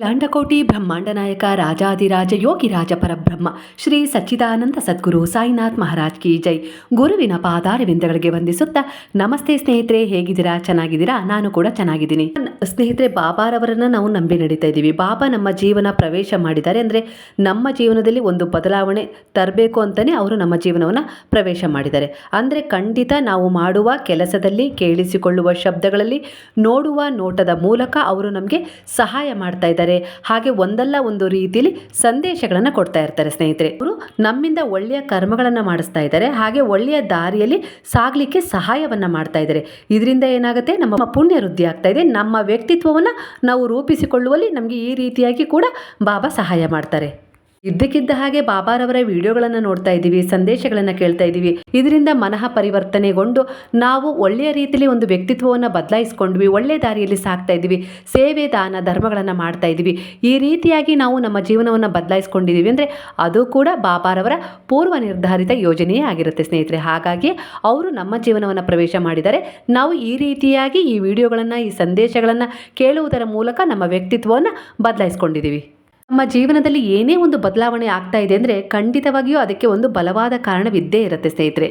ಲಾಂಡಕೋಟಿ ಬ್ರಹ್ಮಾಂಡ ನಾಯಕ ರಾಜಾದಿರಾಜ ಯೋಗಿರಾಜ ಪರಬ್ರಹ್ಮ, ಶ್ರೀ ಸಚ್ಚಿದಾನಂದ ಸದ್ಗುರು ಸಾಯಿನಾಥ್ ಮಹಾರಾಜ್ ಕಿ ಜೈ. ಗುರುವಿನ ಪಾದಾರವಿಂದಗಳಿಗೆ ವಂದಿಸುತ್ತಾ, ನಮಸ್ತೆ ಸ್ನೇಹಿತರೆ, ಹೇಗಿದ್ದೀರಾ? ಚೆನ್ನಾಗಿದ್ದೀರಾ? ನಾನು ಕೂಡ ಚೆನ್ನಾಗಿದ್ದೀನಿ. ಸ್ನೇಹಿತರೆ, ಬಾಬಾರವರನ್ನು ನಾವು ನಂಬಿ ನಡೀತಾ ಇದ್ದೀವಿ. ಬಾಬಾ ನಮ್ಮ ಜೀವನ ಪ್ರವೇಶ ಮಾಡಿದ್ದಾರೆ ಅಂದರೆ ನಮ್ಮ ಜೀವನದಲ್ಲಿ ಒಂದು ಬದಲಾವಣೆ ತರಬೇಕು ಅಂತಲೇ ಅವರು ನಮ್ಮ ಜೀವನವನ್ನು ಪ್ರವೇಶ ಮಾಡಿದ್ದಾರೆ. ಅಂದರೆ ಖಂಡಿತ ನಾವು ಮಾಡುವ ಕೆಲಸದಲ್ಲಿ, ಕೇಳಿಸಿಕೊಳ್ಳುವ ಶಬ್ದಗಳಲ್ಲಿ, ನೋಡುವ ನೋಟದ ಮೂಲಕ ಅವರು ನಮಗೆ ಸಹಾಯ ಮಾಡ್ತಾ ಇದ್ದಾರೆ. ಹಾಗೆ ಒಂದಲ್ಲ ಒಂದು ರೀತಿಯಲ್ಲಿ ಸಂದೇಶಗಳನ್ನು ಕೊಡ್ತಾ ಇರ್ತಾರೆ ಸ್ನೇಹಿತರೆ. ಅವರು ನಮ್ಮಿಂದ ಒಳ್ಳೆಯ ಕರ್ಮಗಳನ್ನು ಮಾಡಿಸ್ತಾ ಇದ್ದಾರೆ. ಹಾಗೆ ಒಳ್ಳೆಯ ದಾರಿಯಲ್ಲಿ ಸಾಗಲಿಕ್ಕೆ ಸಹಾಯವನ್ನ ಮಾಡ್ತಾ ಇದ್ದಾರೆ. ಇದರಿಂದ ಏನಾಗುತ್ತೆ? ನಮ್ಮ ಪುಣ್ಯ ವೃದ್ಧಿ ಆಗ್ತಾ ಇದೆ. ನಮ್ಮ ವ್ಯಕ್ತಿತ್ವವನ್ನು ನಾವು ರೂಪಿಸಿಕೊಳ್ಳುವಲ್ಲಿ ನಮಗೆ ಈ ರೀತಿಯಾಗಿ ಕೂಡ ಬಾಬಾ ಸಹಾಯ ಮಾಡ್ತಾರೆ. ಇದ್ದಕ್ಕಿದ್ದ ಹಾಗೆ ಬಾಬಾರವರ ವಿಡಿಯೋಗಳನ್ನು ನೋಡ್ತಾ ಇದ್ದೀವಿ, ಸಂದೇಶಗಳನ್ನು ಕೇಳ್ತಾ ಇದ್ದೀವಿ. ಇದರಿಂದ ಮನಃ ಪರಿವರ್ತನೆಗೊಂಡು ನಾವು ಒಳ್ಳೆಯ ರೀತಿಯಲ್ಲಿ ಒಂದು ವ್ಯಕ್ತಿತ್ವವನ್ನು ಬದಲಾಯಿಸ್ಕೊಂಡ್ವಿ ಒಳ್ಳೆಯ ದಾರಿಯಲ್ಲಿ ಸಾಕ್ತಾ ಇದ್ದೀವಿ, ಸೇವೆ, ದಾನ, ಧರ್ಮಗಳನ್ನು ಮಾಡ್ತಾ ಇದ್ದೀವಿ. ಈ ರೀತಿಯಾಗಿ ನಾವು ನಮ್ಮ ಜೀವನವನ್ನು ಬದಲಾಯಿಸ್ಕೊಂಡಿದ್ದೀವಿ ಅಂದರೆ ಅದು ಕೂಡ ಬಾಬಾರವರ ಪೂರ್ವ ನಿರ್ಧಾರಿತ ಯೋಜನೆಯೇ ಆಗಿರುತ್ತೆ ಸ್ನೇಹಿತರೆ. ಹಾಗಾಗಿ ಅವರು ನಮ್ಮ ಜೀವನವನ್ನು ಪ್ರವೇಶ ಮಾಡಿದರೆ ನಾವು ಈ ರೀತಿಯಾಗಿ ಈ ವಿಡಿಯೋಗಳನ್ನು, ಈ ಸಂದೇಶಗಳನ್ನು ಕೇಳುವುದರ ಮೂಲಕ ನಮ್ಮ ವ್ಯಕ್ತಿತ್ವವನ್ನು ಬದಲಾಯಿಸ್ಕೊಂಡಿದ್ದೀವಿ. ನಮ್ಮ ಜೀವನದಲ್ಲಿ ಏನೇ ಒಂದು ಬದಲಾವಣೆ ಆಗ್ತಾ ಇದೆ ಅಂದರೆ ಖಂಡಿತವಾಗಿಯೂ ಅದಕ್ಕೆ ಒಂದು ಬಲವಾದ ಕಾರಣವಿದ್ದೇ ಇರುತ್ತೆ ಸ್ನೇಹಿತರೆ.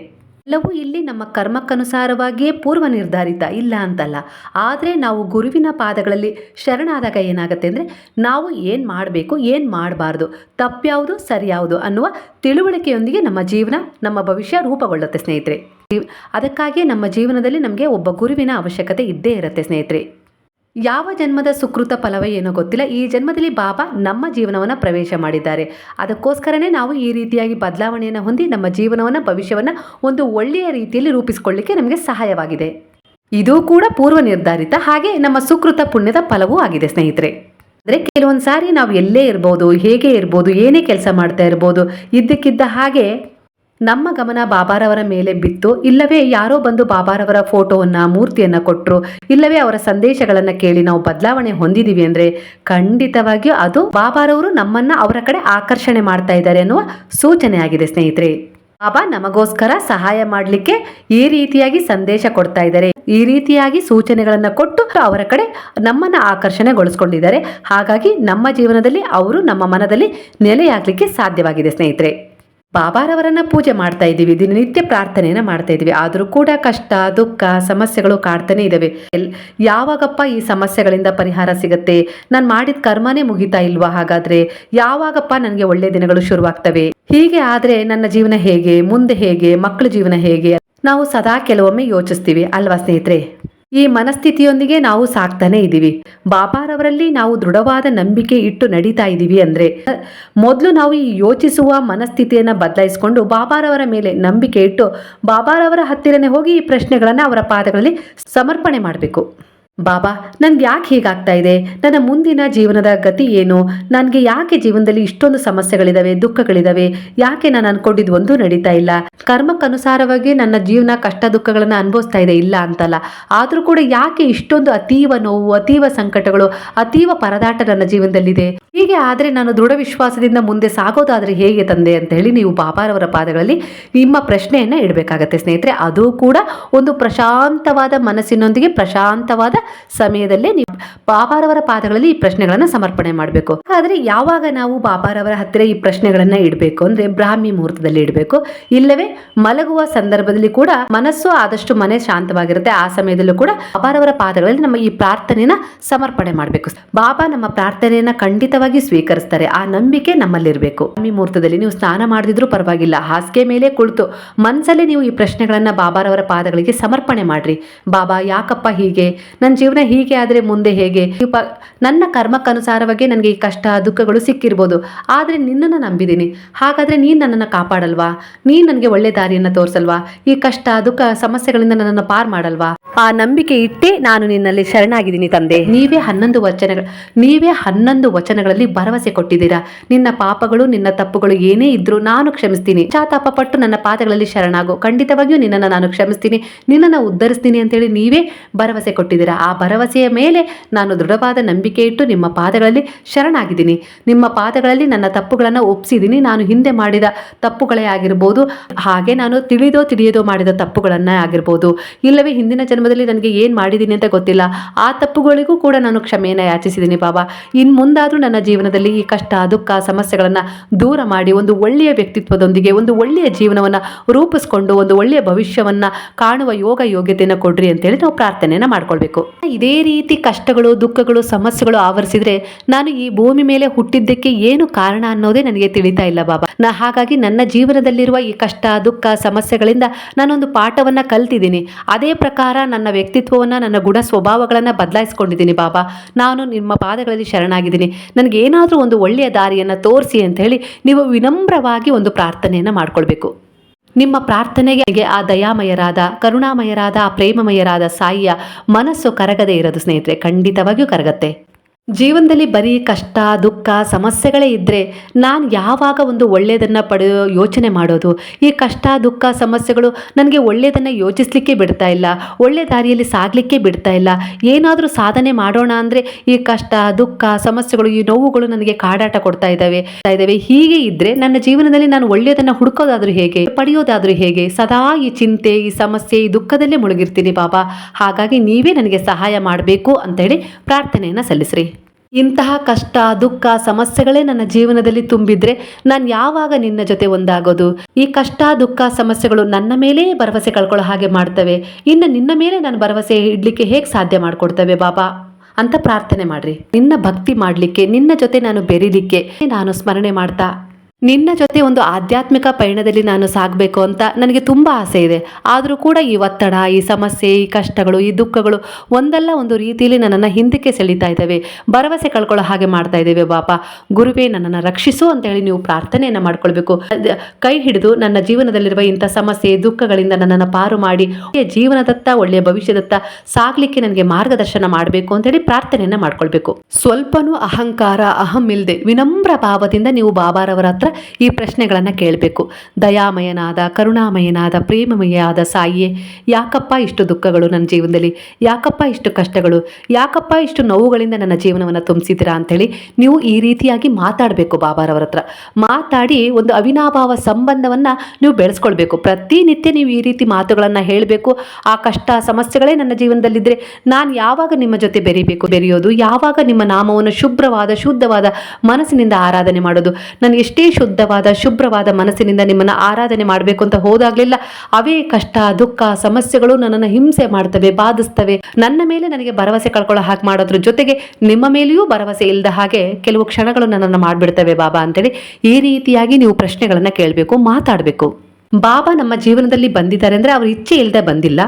ಎಲ್ಲವೂ ಇಲ್ಲಿ ನಮ್ಮ ಕರ್ಮಕ್ಕನುಸಾರವಾಗಿಯೇ ಪೂರ್ವ ನಿರ್ಧಾರಿತ ಇಲ್ಲ ಅಂತಲ್ಲ. ಆದರೆ ನಾವು ಗುರುವಿನ ಪಾದಗಳಲ್ಲಿ ಶರಣಾದಾಗ ಏನಾಗುತ್ತೆ ಅಂದರೆ ನಾವು ಏನು ಮಾಡಬೇಕು, ಏನು ಮಾಡಬಾರ್ದು, ತಪ್ಪ್ಯಾವುದು, ಸರಿಯಾವುದು ಅನ್ನುವ ತಿಳುವಳಿಕೆಯೊಂದಿಗೆ ನಮ್ಮ ಜೀವನ, ನಮ್ಮ ಭವಿಷ್ಯ ರೂಪುಗೊಳ್ಳುತ್ತೆ ಸ್ನೇಹಿತರೆ. ಅದಕ್ಕಾಗಿಯೇ ನಮ್ಮ ಜೀವನದಲ್ಲಿ ನಮಗೆ ಒಬ್ಬ ಗುರುವಿನ ಅವಶ್ಯಕತೆ ಇದ್ದೇ ಇರುತ್ತೆ ಸ್ನೇಹಿತರೆ. ಯಾವ ಜನ್ಮದ ಸುಕೃತ ಫಲವೇ ಏನೋ ಗೊತ್ತಿಲ್ಲ. ಈ ಜನ್ಮದಲ್ಲಿ ಬಾಬಾ ನಮ್ಮ ಜೀವನವನ್ನು ಪ್ರವೇಶ ಮಾಡಿದ್ದಾರೆ. ಅದಕ್ಕೋಸ್ಕರನೇ ನಾವು ಈ ರೀತಿಯಾಗಿ ಬದಲಾವಣೆಯನ್ನು ಹೊಂದಿ ನಮ್ಮ ಜೀವನವನ್ನು, ಭವಿಷ್ಯವನ್ನು ಒಂದು ಒಳ್ಳೆಯ ರೀತಿಯಲ್ಲಿ ರೂಪಿಸಿಕೊಳ್ಳಿಕ್ಕೆ ನಮಗೆ ಸಹಾಯವಾಗಿದೆ. ಇದು ಕೂಡ ಪೂರ್ವ ನಿರ್ಧಾರಿತ ಹಾಗೆ ನಮ್ಮ ಸುಕೃತ ಪುಣ್ಯದ ಫಲವೂ ಆಗಿದೆ ಸ್ನೇಹಿತರೆ. ಅಂದರೆ ಕೆಲವೊಂದು ಸಾರಿ ನಾವು ಎಲ್ಲೇ ಇರ್ಬೋದು, ಹೇಗೆ ಇರ್ಬೋದು, ಏನೇ ಕೆಲಸ ಮಾಡ್ತಾ ಇರ್ಬೋದು, ಇದ್ದಕ್ಕಿದ್ದ ಹಾಗೆ ನಮ್ಮ ಗಮನ ಬಾಬಾರವರ ಮೇಲೆ ಬಿತ್ತು. ಇಲ್ಲವೇ ಯಾರೋ ಬಂದು ಬಾಬಾರವರ ಫೋಟೋವನ್ನು, ಮೂರ್ತಿಯನ್ನು ಕೊಟ್ಟರು ಇಲ್ಲವೇ ಅವರ ಸಂದೇಶಗಳನ್ನು ಕೇಳಿ ನಾವು ಬದಲಾವಣೆ ಹೊಂದಿದ್ದೀವಿ ಅಂದರೆ ಖಂಡಿತವಾಗಿಯೂ ಅದು ಬಾಬಾರವರು ನಮ್ಮನ್ನು ಅವರ ಕಡೆ ಆಕರ್ಷಣೆ ಮಾಡ್ತಾ ಇದ್ದಾರೆ ಅನ್ನುವ ಸೂಚನೆ ಆಗಿದೆ ಸ್ನೇಹಿತರೆ. ಬಾಬಾ ನಮಗೋಸ್ಕರ ಸಹಾಯ ಮಾಡಲಿಕ್ಕೆ ಈ ರೀತಿಯಾಗಿ ಸಂದೇಶ ಕೊಡ್ತಾ ಇದ್ದಾರೆ. ಈ ರೀತಿಯಾಗಿ ಸೂಚನೆಗಳನ್ನು ಕೊಟ್ಟು ಅವರ ಕಡೆ ನಮ್ಮನ್ನು ಆಕರ್ಷಣೆಗೊಳಿಸ್ಕೊಂಡಿದ್ದಾರೆ. ಹಾಗಾಗಿ ನಮ್ಮ ಜೀವನದಲ್ಲಿ ಅವರು ನಮ್ಮ ಮನದಲ್ಲಿ ನೆಲೆಯಾಗಲಿಕ್ಕೆ ಸಾಧ್ಯವಾಗಿದೆ ಸ್ನೇಹಿತರೆ. ಬಾಬಾರವರನ್ನ ಪೂಜೆ ಮಾಡ್ತಾ ಇದ್ದೀವಿ ದಿನನಿತ್ಯ ಪ್ರಾರ್ಥನೆಯನ್ನ ಮಾಡ್ತಾ ಇದ್ದೀವಿ. ಆದರೂ ಕೂಡ ಕಷ್ಟ, ದುಃಖ, ಸಮಸ್ಯೆಗಳು ಕಾಡ್ತಾನೆ ಇದ್ದಾವೆ. ಯಾವಾಗಪ್ಪ ಈ ಸಮಸ್ಯೆಗಳಿಂದ ಪರಿಹಾರ ಸಿಗುತ್ತೆ? ನಾನು ಮಾಡಿದ ಕರ್ಮನೇ ಮುಗಿತಾ ಇಲ್ವಾ? ಹಾಗಾದ್ರೆ ಯಾವಾಗಪ್ಪ ನನಗೆ ಒಳ್ಳೆ ದಿನಗಳು ಶುರುವಾಗ್ತವೆ? ಹೀಗೆ ಆದ್ರೆ ನನ್ನ ಜೀವನ ಹೇಗೆ? ಮುಂದೆ ಹೇಗೆ? ಮಕ್ಕಳ ಜೀವನ ಹೇಗೆ? ನಾವು ಸದಾ ಕೆಲವೊಮ್ಮೆ ಯೋಚಿಸ್ತೀವಿ, ಅಲ್ವಾ ಸ್ನೇಹಿತರೆ? ಈ ಮನಸ್ಥಿತಿಯೊಂದಿಗೆ ನಾವು ಸಾಕ್ತಾನೆ ಇದ್ದೀವಿ. ಬಾಬಾರವರಲ್ಲಿ ನಾವು ದೃಢವಾದ ನಂಬಿಕೆ ಇಟ್ಟು ನಡೀತಾ ಇದ್ದೀವಿ ಅಂದರೆ, ಮೊದಲು ನಾವು ಈ ಯೋಚಿಸುವ ಮನಸ್ಥಿತಿಯನ್ನು ಬದಲಾಯಿಸಿಕೊಂಡು ಬಾಬಾರವರ ಮೇಲೆ ನಂಬಿಕೆ ಇಟ್ಟು ಬಾಬಾರವರ ಹತ್ತಿರನೇ ಹೋಗಿ ಈ ಪ್ರಶ್ನೆಗಳನ್ನು ಅವರ ಪಾದಗಳಲ್ಲಿ ಸಮರ್ಪಣೆ ಮಾಡಬೇಕು. ಬಾಬಾ, ನನ್ಗೆ ಯಾಕೆ ಹೀಗಾಗ್ತಾ ಇದೆ? ನನ್ನ ಮುಂದಿನ ಜೀವನದ ಗತಿ ಏನು? ನನಗೆ ಯಾಕೆ ಜೀವನದಲ್ಲಿ ಇಷ್ಟೊಂದು ಸಮಸ್ಯೆಗಳಿದಾವೆ, ದುಃಖಗಳಿದಾವೆ? ಯಾಕೆ ನಾನು ಅನ್ಕೊಂಡಿದ್ದು ಒಂದು ನಡೀತಾ ಇಲ್ಲ? ಕರ್ಮಕ್ಕನುಸಾರವಾಗಿ ನನ್ನ ಜೀವನ ಕಷ್ಟ ದುಃಖಗಳನ್ನು ಅನುಭವಿಸ್ತಾ ಇದೆ, ಇಲ್ಲ ಅಂತಲ್ಲ. ಆದರೂ ಕೂಡ ಯಾಕೆ ಇಷ್ಟೊಂದು ಅತೀವ ನೋವು, ಅತೀವ ಸಂಕಟಗಳು, ಅತೀವ ಪರದಾಟ ನನ್ನ ಜೀವನದಲ್ಲಿದೆ? ಹೀಗೆ ಆದರೆ ನಾನು ದೃಢ ವಿಶ್ವಾಸದಿಂದ ಮುಂದೆ ಸಾಗೋದಾದ್ರೆ ಹೇಗೆ ತಂದೆ ಅಂತ ಹೇಳಿ ನೀವು ಬಾಬಾರವರ ಪಾದಗಳಲ್ಲಿ ನಿಮ್ಮ ಪ್ರಶ್ನೆಯನ್ನ ಇಡಬೇಕಾಗತ್ತೆ ಸ್ನೇಹಿತರೆ. ಅದು ಕೂಡ ಒಂದು ಪ್ರಶಾಂತವಾದ ಮನಸ್ಸಿನೊಂದಿಗೆ ಪ್ರಶಾಂತವಾದ ಸಮಯದಲ್ಲೇ ನೀವು ಬಾಬಾರವರ ಪಾದಗಳಲ್ಲಿ ಈ ಪ್ರಶ್ನೆಗಳನ್ನು ಸಮರ್ಪಣೆ ಮಾಡಬೇಕು. ಆದರೆ ಯಾವಾಗ ನಾವು ಬಾಬಾರವರ ಹತ್ತಿರ ಈ ಪ್ರಶ್ನೆಗಳನ್ನ ಇಡಬೇಕು ಅಂದ್ರೆ ಬ್ರಾಹ್ಮಿ ಮುಹೂರ್ತದಲ್ಲಿ ಇಡಬೇಕು. ಇಲ್ಲವೇ ಮಲಗುವ ಸಂದರ್ಭದಲ್ಲಿ ಕೂಡ ಮನಸ್ಸು ಆದಷ್ಟು ಮನೆ ಶಾಂತವಾಗಿರುತ್ತೆ. ಆ ಸಮಯದಲ್ಲೂ ಕೂಡ ಬಾಬಾರವರ ಪಾದಗಳಲ್ಲಿ ನಮ್ಮ ಈ ಪ್ರಾರ್ಥನೆನ ಸಮರ್ಪಣೆ ಮಾಡಬೇಕು. ಬಾಬಾ ನಮ್ಮ ಪ್ರಾರ್ಥನೆಯನ್ನ ಖಂಡಿತವಾಗಿ ಸ್ವೀಕರಿಸ್ತಾರೆ. ಆ ನಂಬಿಕೆ ನಮ್ಮಲ್ಲಿರಬೇಕು. ಬ್ರಾಹ್ಮಿ ಮುಹೂರ್ತದಲ್ಲಿ ನೀವು ಸ್ನಾನ ಮಾಡಿದ್ರು ಪರವಾಗಿಲ್ಲ. ಹಾಸಿಗೆ ಮೇಲೆ ಕುಳಿತು ಮನಸ್ಸಲ್ಲೇ ನೀವು ಈ ಪ್ರಶ್ನೆಗಳನ್ನ ಬಾಬಾರವರ ಪಾದಗಳಿಗೆ ಸಮರ್ಪಣೆ ಮಾಡ್ರಿ. ಬಾಬಾ, ಯಾಕಪ್ಪ ಹೀಗೆ? ಜೀವನ ಹೀಗೆ ಆದರೆ ಮುಂದೆ ಹೇಗೆ? ನನ್ನ ಕರ್ಮಕ್ಕನುಸಾರವಾಗಿ ನನಗೆ ಈ ಕಷ್ಟ, ದುಃಖಗಳು ಸಿಕ್ಕಿರ್ಬೋದು. ಆದರೆ ನಿನ್ನನ್ನು ನಂಬಿದ್ದೀನಿ ಹಾಗಾದರೆ ನೀನು ನನ್ನನ್ನು ಕಾಪಾಡಲ್ವಾ? ನೀನು ನನಗೆ ಒಳ್ಳೆ ದಾರಿಯನ್ನು ತೋರಿಸಲ್ವಾ? ಈ ಕಷ್ಟ, ದುಃಖ, ಸಮಸ್ಯೆಗಳಿಂದ ನನ್ನನ್ನು ಪಾರ್ ಮಾಡಲ್ವಾ? ಆ ನಂಬಿಕೆ ಇಟ್ಟೇ ನಾನು ನಿನ್ನಲ್ಲಿ ಶರಣಾಗಿದ್ದೀನಿ ತಂದೆ. ನೀವೇ ಹನ್ನೊಂದು ವಚನಗಳು, ನೀವೇ ಹನ್ನೊಂದು ವಚನಗಳಲ್ಲಿ ಭರವಸೆ ಕೊಟ್ಟಿದ್ದೀರಾ? ನಿನ್ನ ಪಾಪಗಳು, ನಿನ್ನ ತಪ್ಪುಗಳು ಏನೇ ಇದ್ರೂ ನಾನು ಕ್ಷಮಿಸ್ತೀನಿ. ಚಾತಾಪ ಪಟ್ಟು ನನ್ನ ಪಾದಗಳಲ್ಲಿ ಶರಣಾಗು. ಖಂಡಿತವಾಗಿಯೂ ನಿನ್ನನ್ನು ನಾನು ಕ್ಷಮಿಸ್ತೀನಿ. ನಿನ್ನನ್ನು ಉದ್ಧರಿಸ್ತೀನಿ ಅಂತೇಳಿ ನೀವೇ ಭರವಸೆ ಕೊಟ್ಟಿದ್ದೀರಾ? ಆ ಭರವಸೆಯ ಮೇಲೆ ನಾನು ದೃಢವಾದ ನಂಬಿಕೆ ಇಟ್ಟು ನಿಮ್ಮ ಪಾದಗಳಲ್ಲಿ ಶರಣಾಗಿದ್ದೀನಿ. ನಿಮ್ಮ ಪಾದಗಳಲ್ಲಿ ನನ್ನ ತಪ್ಪುಗಳನ್ನು ಒಪ್ಪಿಸಿದ್ದೀನಿ ನಾನು ಹಿಂದೆ ಮಾಡಿದ ತಪ್ಪುಗಳೇ ಆಗಿರ್ಬೋದು, ಹಾಗೆ ನಾನು ತಿಳಿದೋ ತಿಳಿಯದೋ ಮಾಡಿದ ತಪ್ಪುಗಳನ್ನೇ ಆಗಿರ್ಬೋದು. ಇಲ್ಲವೇ ಹಿಂದಿನ ಜನ್ಮದಲ್ಲಿ ನನಗೆ ಏನು ಮಾಡಿದ್ದೀನಿ ಅಂತ ಗೊತ್ತಿಲ್ಲ. ಆ ತಪ್ಪುಗಳಿಗೂ ಕೂಡ ನಾನು ಕ್ಷಮೆಯನ್ನು ಯಾಚಿಸಿದ್ದೀನಿ ಬಾಬಾ. ಇನ್ನು ಮುಂದಾದರೂ ನನ್ನ ಜೀವನದಲ್ಲಿ ಈ ಕಷ್ಟ, ದುಃಖ, ಸಮಸ್ಯೆಗಳನ್ನು ದೂರ ಮಾಡಿ ಒಂದು ಒಳ್ಳೆಯ ವ್ಯಕ್ತಿತ್ವದೊಂದಿಗೆ, ಒಂದು ಒಳ್ಳೆಯ ಜೀವನವನ್ನು ರೂಪಿಸ್ಕೊಂಡು, ಒಂದು ಒಳ್ಳೆಯ ಭವಿಷ್ಯವನ್ನು ಕಾಣುವ ಯೋಗ ಯೋಗ್ಯತೆಯನ್ನು ಕೊಡ್ರಿ ಅಂತೇಳಿ ನಾವು ಪ್ರಾರ್ಥನೆಯನ್ನು ಮಾಡ್ಕೊಳ್ಬೇಕು. ಇದೇ ರೀತಿ ಕಷ್ಟಗಳು, ದುಃಖಗಳು, ಸಮಸ್ಯೆಗಳು ಆವರಿಸಿದ್ರೆ ನಾನು ಈ ಭೂಮಿ ಮೇಲೆ ಹುಟ್ಟಿದ್ದಕ್ಕೆ ಏನು ಕಾರಣ ಅನ್ನೋದೇ ನನಗೆ ತಿಳಿತಾ ಇಲ್ಲ ಬಾಬಾ. ನಾ ಹಾಗಾಗಿ ನನ್ನ ಜೀವನದಲ್ಲಿರುವ ಈ ಕಷ್ಟ, ದುಃಖ, ಸಮಸ್ಯೆಗಳಿಂದ ನಾನೊಂದು ಪಾಠವನ್ನು ಕಲ್ತಿದ್ದೀನಿ. ಅದೇ ಪ್ರಕಾರ ನನ್ನ ವ್ಯಕ್ತಿತ್ವವನ್ನು, ನನ್ನ ಗುಣ ಸ್ವಭಾವಗಳನ್ನು ಬದಲಾಯಿಸ್ಕೊಂಡಿದ್ದೀನಿ ಬಾಬಾ. ನಾನು ನಿಮ್ಮ ಪಾದಗಳಲ್ಲಿ ಶರಣಾಗಿದ್ದೀನಿ. ನನಗೆ ಏನಾದರೂ ಒಂದು ಒಳ್ಳೆಯ ದಾರಿಯನ್ನು ತೋರಿಸಿ ಅಂತ ಹೇಳಿ ನೀವು ವಿನಮ್ರವಾಗಿ ಒಂದು ಪ್ರಾರ್ಥನೆಯನ್ನು ಮಾಡ್ಕೊಳ್ಬೇಕು. ನಿಮ್ಮ ಪ್ರಾರ್ಥನೆಗೆ ಆ ದಯಾಮಯರಾದ ಕರುಣಾಮಯರಾದ ಆ ಪ್ರೇಮಮಯರಾದ ಸಾಯಿಯ ಮನಸ್ಸು ಕರಗದೇ ಇರೋದು ಸ್ನೇಹಿತರೆ ಖಂಡಿತವಾಗಿಯೂ ಕರಗತ್ತೆ. ಜೀವನದಲ್ಲಿ ಬರೀ ಕಷ್ಟ, ದುಃಖ, ಸಮಸ್ಯೆಗಳೇ ಇದ್ದರೆ ನಾನು ಯಾವಾಗ ಒಂದು ಒಳ್ಳೆಯದನ್ನು ಪಡೆಯೋ ಯೋಚನೆ ಮಾಡೋದು? ಈ ಕಷ್ಟ, ದುಃಖ, ಸಮಸ್ಯೆಗಳು ನನಗೆ ಒಳ್ಳೆಯದನ್ನು ಯೋಚಿಸಲಿಕ್ಕೆ ಬಿಡ್ತಾ ಇಲ್ಲ, ಒಳ್ಳೆ ದಾರಿಯಲ್ಲಿ ಸಾಗಲಿಕ್ಕೆ ಬಿಡ್ತಾ ಇಲ್ಲ. ಏನಾದರೂ ಸಾಧನೆ ಮಾಡೋಣ ಅಂದರೆ ಈ ಕಷ್ಟ, ದುಃಖ, ಸಮಸ್ಯೆಗಳು, ಈ ನೋವುಗಳು ನನಗೆ ಕಾಡಾಟ ಕೊಡ್ತಾ ಇದ್ದಾವೆ. ಇದ್ದಾವೆ. ಹೀಗೆ ಇದ್ದರೆ ನನ್ನ ಜೀವನದಲ್ಲಿ ನಾನು ಒಳ್ಳೆಯದನ್ನು ಹುಡುಕೋದಾದರೂ ಹೇಗೆ, ಪಡೆಯೋದಾದರೂ ಹೇಗೆ? ಸದಾ ಈ ಚಿಂತೆ, ಈ ಸಮಸ್ಯೆ, ಈ ದುಃಖದಲ್ಲೇ ಮುಳುಗಿರ್ತೀನಿ ಬಾಬಾ. ಹಾಗಾಗಿ ನೀವೇ ನನಗೆ ಸಹಾಯ ಮಾಡಬೇಕು ಅಂತೇಳಿ ಪ್ರಾರ್ಥನೆಯನ್ನು ಸಲ್ಲಿಸ್ರಿ. ಇಂತಹ ಕಷ್ಟ, ದುಃಖ, ಸಮಸ್ಯೆಗಳೇ ನನ್ನ ಜೀವನದಲ್ಲಿ ತುಂಬಿದ್ರೆ ನಾನು ಯಾವಾಗ ನಿನ್ನ ಜೊತೆ ಒಂದಾಗೋದು? ಈ ಕಷ್ಟ, ದುಃಖ, ಸಮಸ್ಯೆಗಳು ನನ್ನ ಮೇಲೇ ಭರವಸೆ ಕಳ್ಕೊಳ್ಳೋ ಹಾಗೆ ಮಾಡ್ತವೆ. ಇನ್ನು ನಿನ್ನ ಮೇಲೆ ನಾನು ಭರವಸೆ ಇಡ್ಲಿಕ್ಕೆ ಹೇಗೆ ಸಾಧ್ಯ ಮಾಡಿಕೊಡ್ತವೆ ಬಾಬಾ? ಅಂತ ಪ್ರಾರ್ಥನೆ ಮಾಡ್ರಿ. ನಿನ್ನ ಭಕ್ತಿ ಮಾಡಲಿಕ್ಕೆ, ನಿನ್ನ ಜೊತೆ ನಾನು ಬೆರೀಲಿಕ್ಕೆ ನಾನು ಸ್ಮರಣೆ ಮಾಡ್ತಾ ನಿನ್ನ ಜೊತೆ ಒಂದು ಆಧ್ಯಾತ್ಮಿಕ ಪಯಣದಲ್ಲಿ ನಾನು ಸಾಗಬೇಕು ಅಂತ ನನಗೆ ತುಂಬ ಆಸೆ ಇದೆ. ಆದರೂ ಕೂಡ ಈ ಒತ್ತಡ, ಈ ಸಮಸ್ಯೆ, ಈ ಕಷ್ಟಗಳು, ಈ ದುಃಖಗಳು ಒಂದಲ್ಲ ಒಂದು ರೀತಿಯಲ್ಲಿ ನನ್ನನ್ನು ಹಿಂದಕ್ಕೆ ಸೆಳೀತಾ ಇದ್ದಾವೆ. ಭರವಸೆ ಕಳ್ಕೊಳ್ಳೋ ಹಾಗೆ ಮಾಡ್ತಾ ಇದ್ದೇವೆ ಬಾಪ ಗುರುವೇ ನನ್ನನ್ನು ರಕ್ಷಿಸು ಅಂತ ಹೇಳಿ ನೀವು ಪ್ರಾರ್ಥನೆಯನ್ನು ಮಾಡ್ಕೊಳ್ಬೇಕು. ಕೈ ಹಿಡಿದು ನನ್ನ ಜೀವನದಲ್ಲಿರುವ ಇಂಥ ಸಮಸ್ಯೆ, ದುಃಖಗಳಿಂದ ನನ್ನನ್ನು ಪಾರು ಮಾಡಿ ಒಳ್ಳೆಯ ಜೀವನದತ್ತ, ಒಳ್ಳೆಯ ಭವಿಷ್ಯದತ್ತ ಸಾಗಲಿಕ್ಕೆ ನನಗೆ ಮಾರ್ಗದರ್ಶನ ಮಾಡಬೇಕು ಅಂತೇಳಿ ಪ್ರಾರ್ಥನೆಯನ್ನು ಮಾಡ್ಕೊಳ್ಬೇಕು. ಸ್ವಲ್ಪನೂ ಅಹಂಕಾರ, ಅಹಂ ಇಲ್ಲದೆ ವಿನಮ್ರ ಭಾವದಿಂದ ನೀವು ಬಾಬಾರವರ ಹತ್ರ ಈ ಪ್ರಶ್ನೆಗಳನ್ನು ಕೇಳಬೇಕು. ದಯಾಮಯನಾದ, ಕರುಣಾಮಯನಾದ ಪ್ರೇಮಮಯಾದ ಸಾಯಿಯೇ, ಯಾಕಪ್ಪ ಇಷ್ಟು ದುಃಖಗಳು ನನ್ನ ಜೀವನದಲ್ಲಿ? ಯಾಕಪ್ಪ ಇಷ್ಟು ಕಷ್ಟಗಳು? ಯಾಕಪ್ಪ ಇಷ್ಟು ನೋವುಗಳಿಂದ ನನ್ನ ಜೀವನವನ್ನು ತುಂಬಿಸಿದ್ದೀರಾ ಅಂಥೇಳಿ ನೀವು ಈ ರೀತಿಯಾಗಿ ಮಾತಾಡಬೇಕು ಬಾಬಾರವರ ಹತ್ರ. ಮಾತಾಡಿ ಒಂದು ಅವಿನಾಭಾವ ಸಂಬಂಧವನ್ನು ನೀವು ಬೆಳೆಸ್ಕೊಳ್ಬೇಕು. ಪ್ರತಿನಿತ್ಯ ನೀವು ಈ ರೀತಿ ಮಾತುಗಳನ್ನು ಹೇಳಬೇಕು. ಆ ಕಷ್ಟ, ಸಮಸ್ಯೆಗಳೇ ನನ್ನ ಜೀವನದಲ್ಲಿದ್ದರೆ ನಾನು ಯಾವಾಗ ನಿಮ್ಮ ಜೊತೆ ಬೆರಿಬೇಕು, ಬೆರೆಯೋದು? ಯಾವಾಗ ನಿಮ್ಮ ನಾಮವನ್ನು ಶುಭ್ರವಾದ, ಶುದ್ಧವಾದ ಮನಸ್ಸಿನಿಂದ ಆರಾಧನೆ ಮಾಡೋದು? ನಾನು ಎಷ್ಟೇ ಶುದ್ಧವಾದ, ಶುಭ್ರವಾದ ಮನಸ್ಸಿನಿಂದ ನಿಮ್ಮನ್ನು ಆರಾಧನೆ ಮಾಡಬೇಕು ಅಂತ ಹೋದಾಗಲಿಲ್ಲ ಅವೇ ಕಷ್ಟ, ದುಃಖ, ಸಮಸ್ಯೆಗಳು ನನ್ನನ್ನು ಹಿಂಸೆ ಮಾಡ್ತವೆ, ಬಾಧಿಸ್ತವೆ. ನನ್ನ ಮೇಲೆ ನನಗೆ ಭರವಸೆ ಕಳ್ಕೊಳ್ಳೋ ಹಾಗೆ ಮಾಡೋದ್ರ ಜೊತೆಗೆ ನಿಮ್ಮ ಮೇಲೆಯೂ ಭರವಸೆ ಇಲ್ಲದ ಹಾಗೆ ಕೆಲವು ಕ್ಷಣಗಳು ನನ್ನನ್ನು ಮಾಡಿಬಿಡ್ತವೆ ಬಾಬಾ ಅಂತೇಳಿ ಈ ರೀತಿಯಾಗಿ ನೀವು ಪ್ರಶ್ನೆಗಳನ್ನು ಕೇಳಬೇಕು, ಮಾತಾಡಬೇಕು. ಬಾಬಾ ನಮ್ಮ ಜೀವನದಲ್ಲಿ ಬಂದಿದ್ದಾರೆ ಅಂದ್ರೆ ಅವ್ರ ಇಚ್ಛೆ ಇಲ್ಲದೆ ಬಂದಿಲ್ಲ.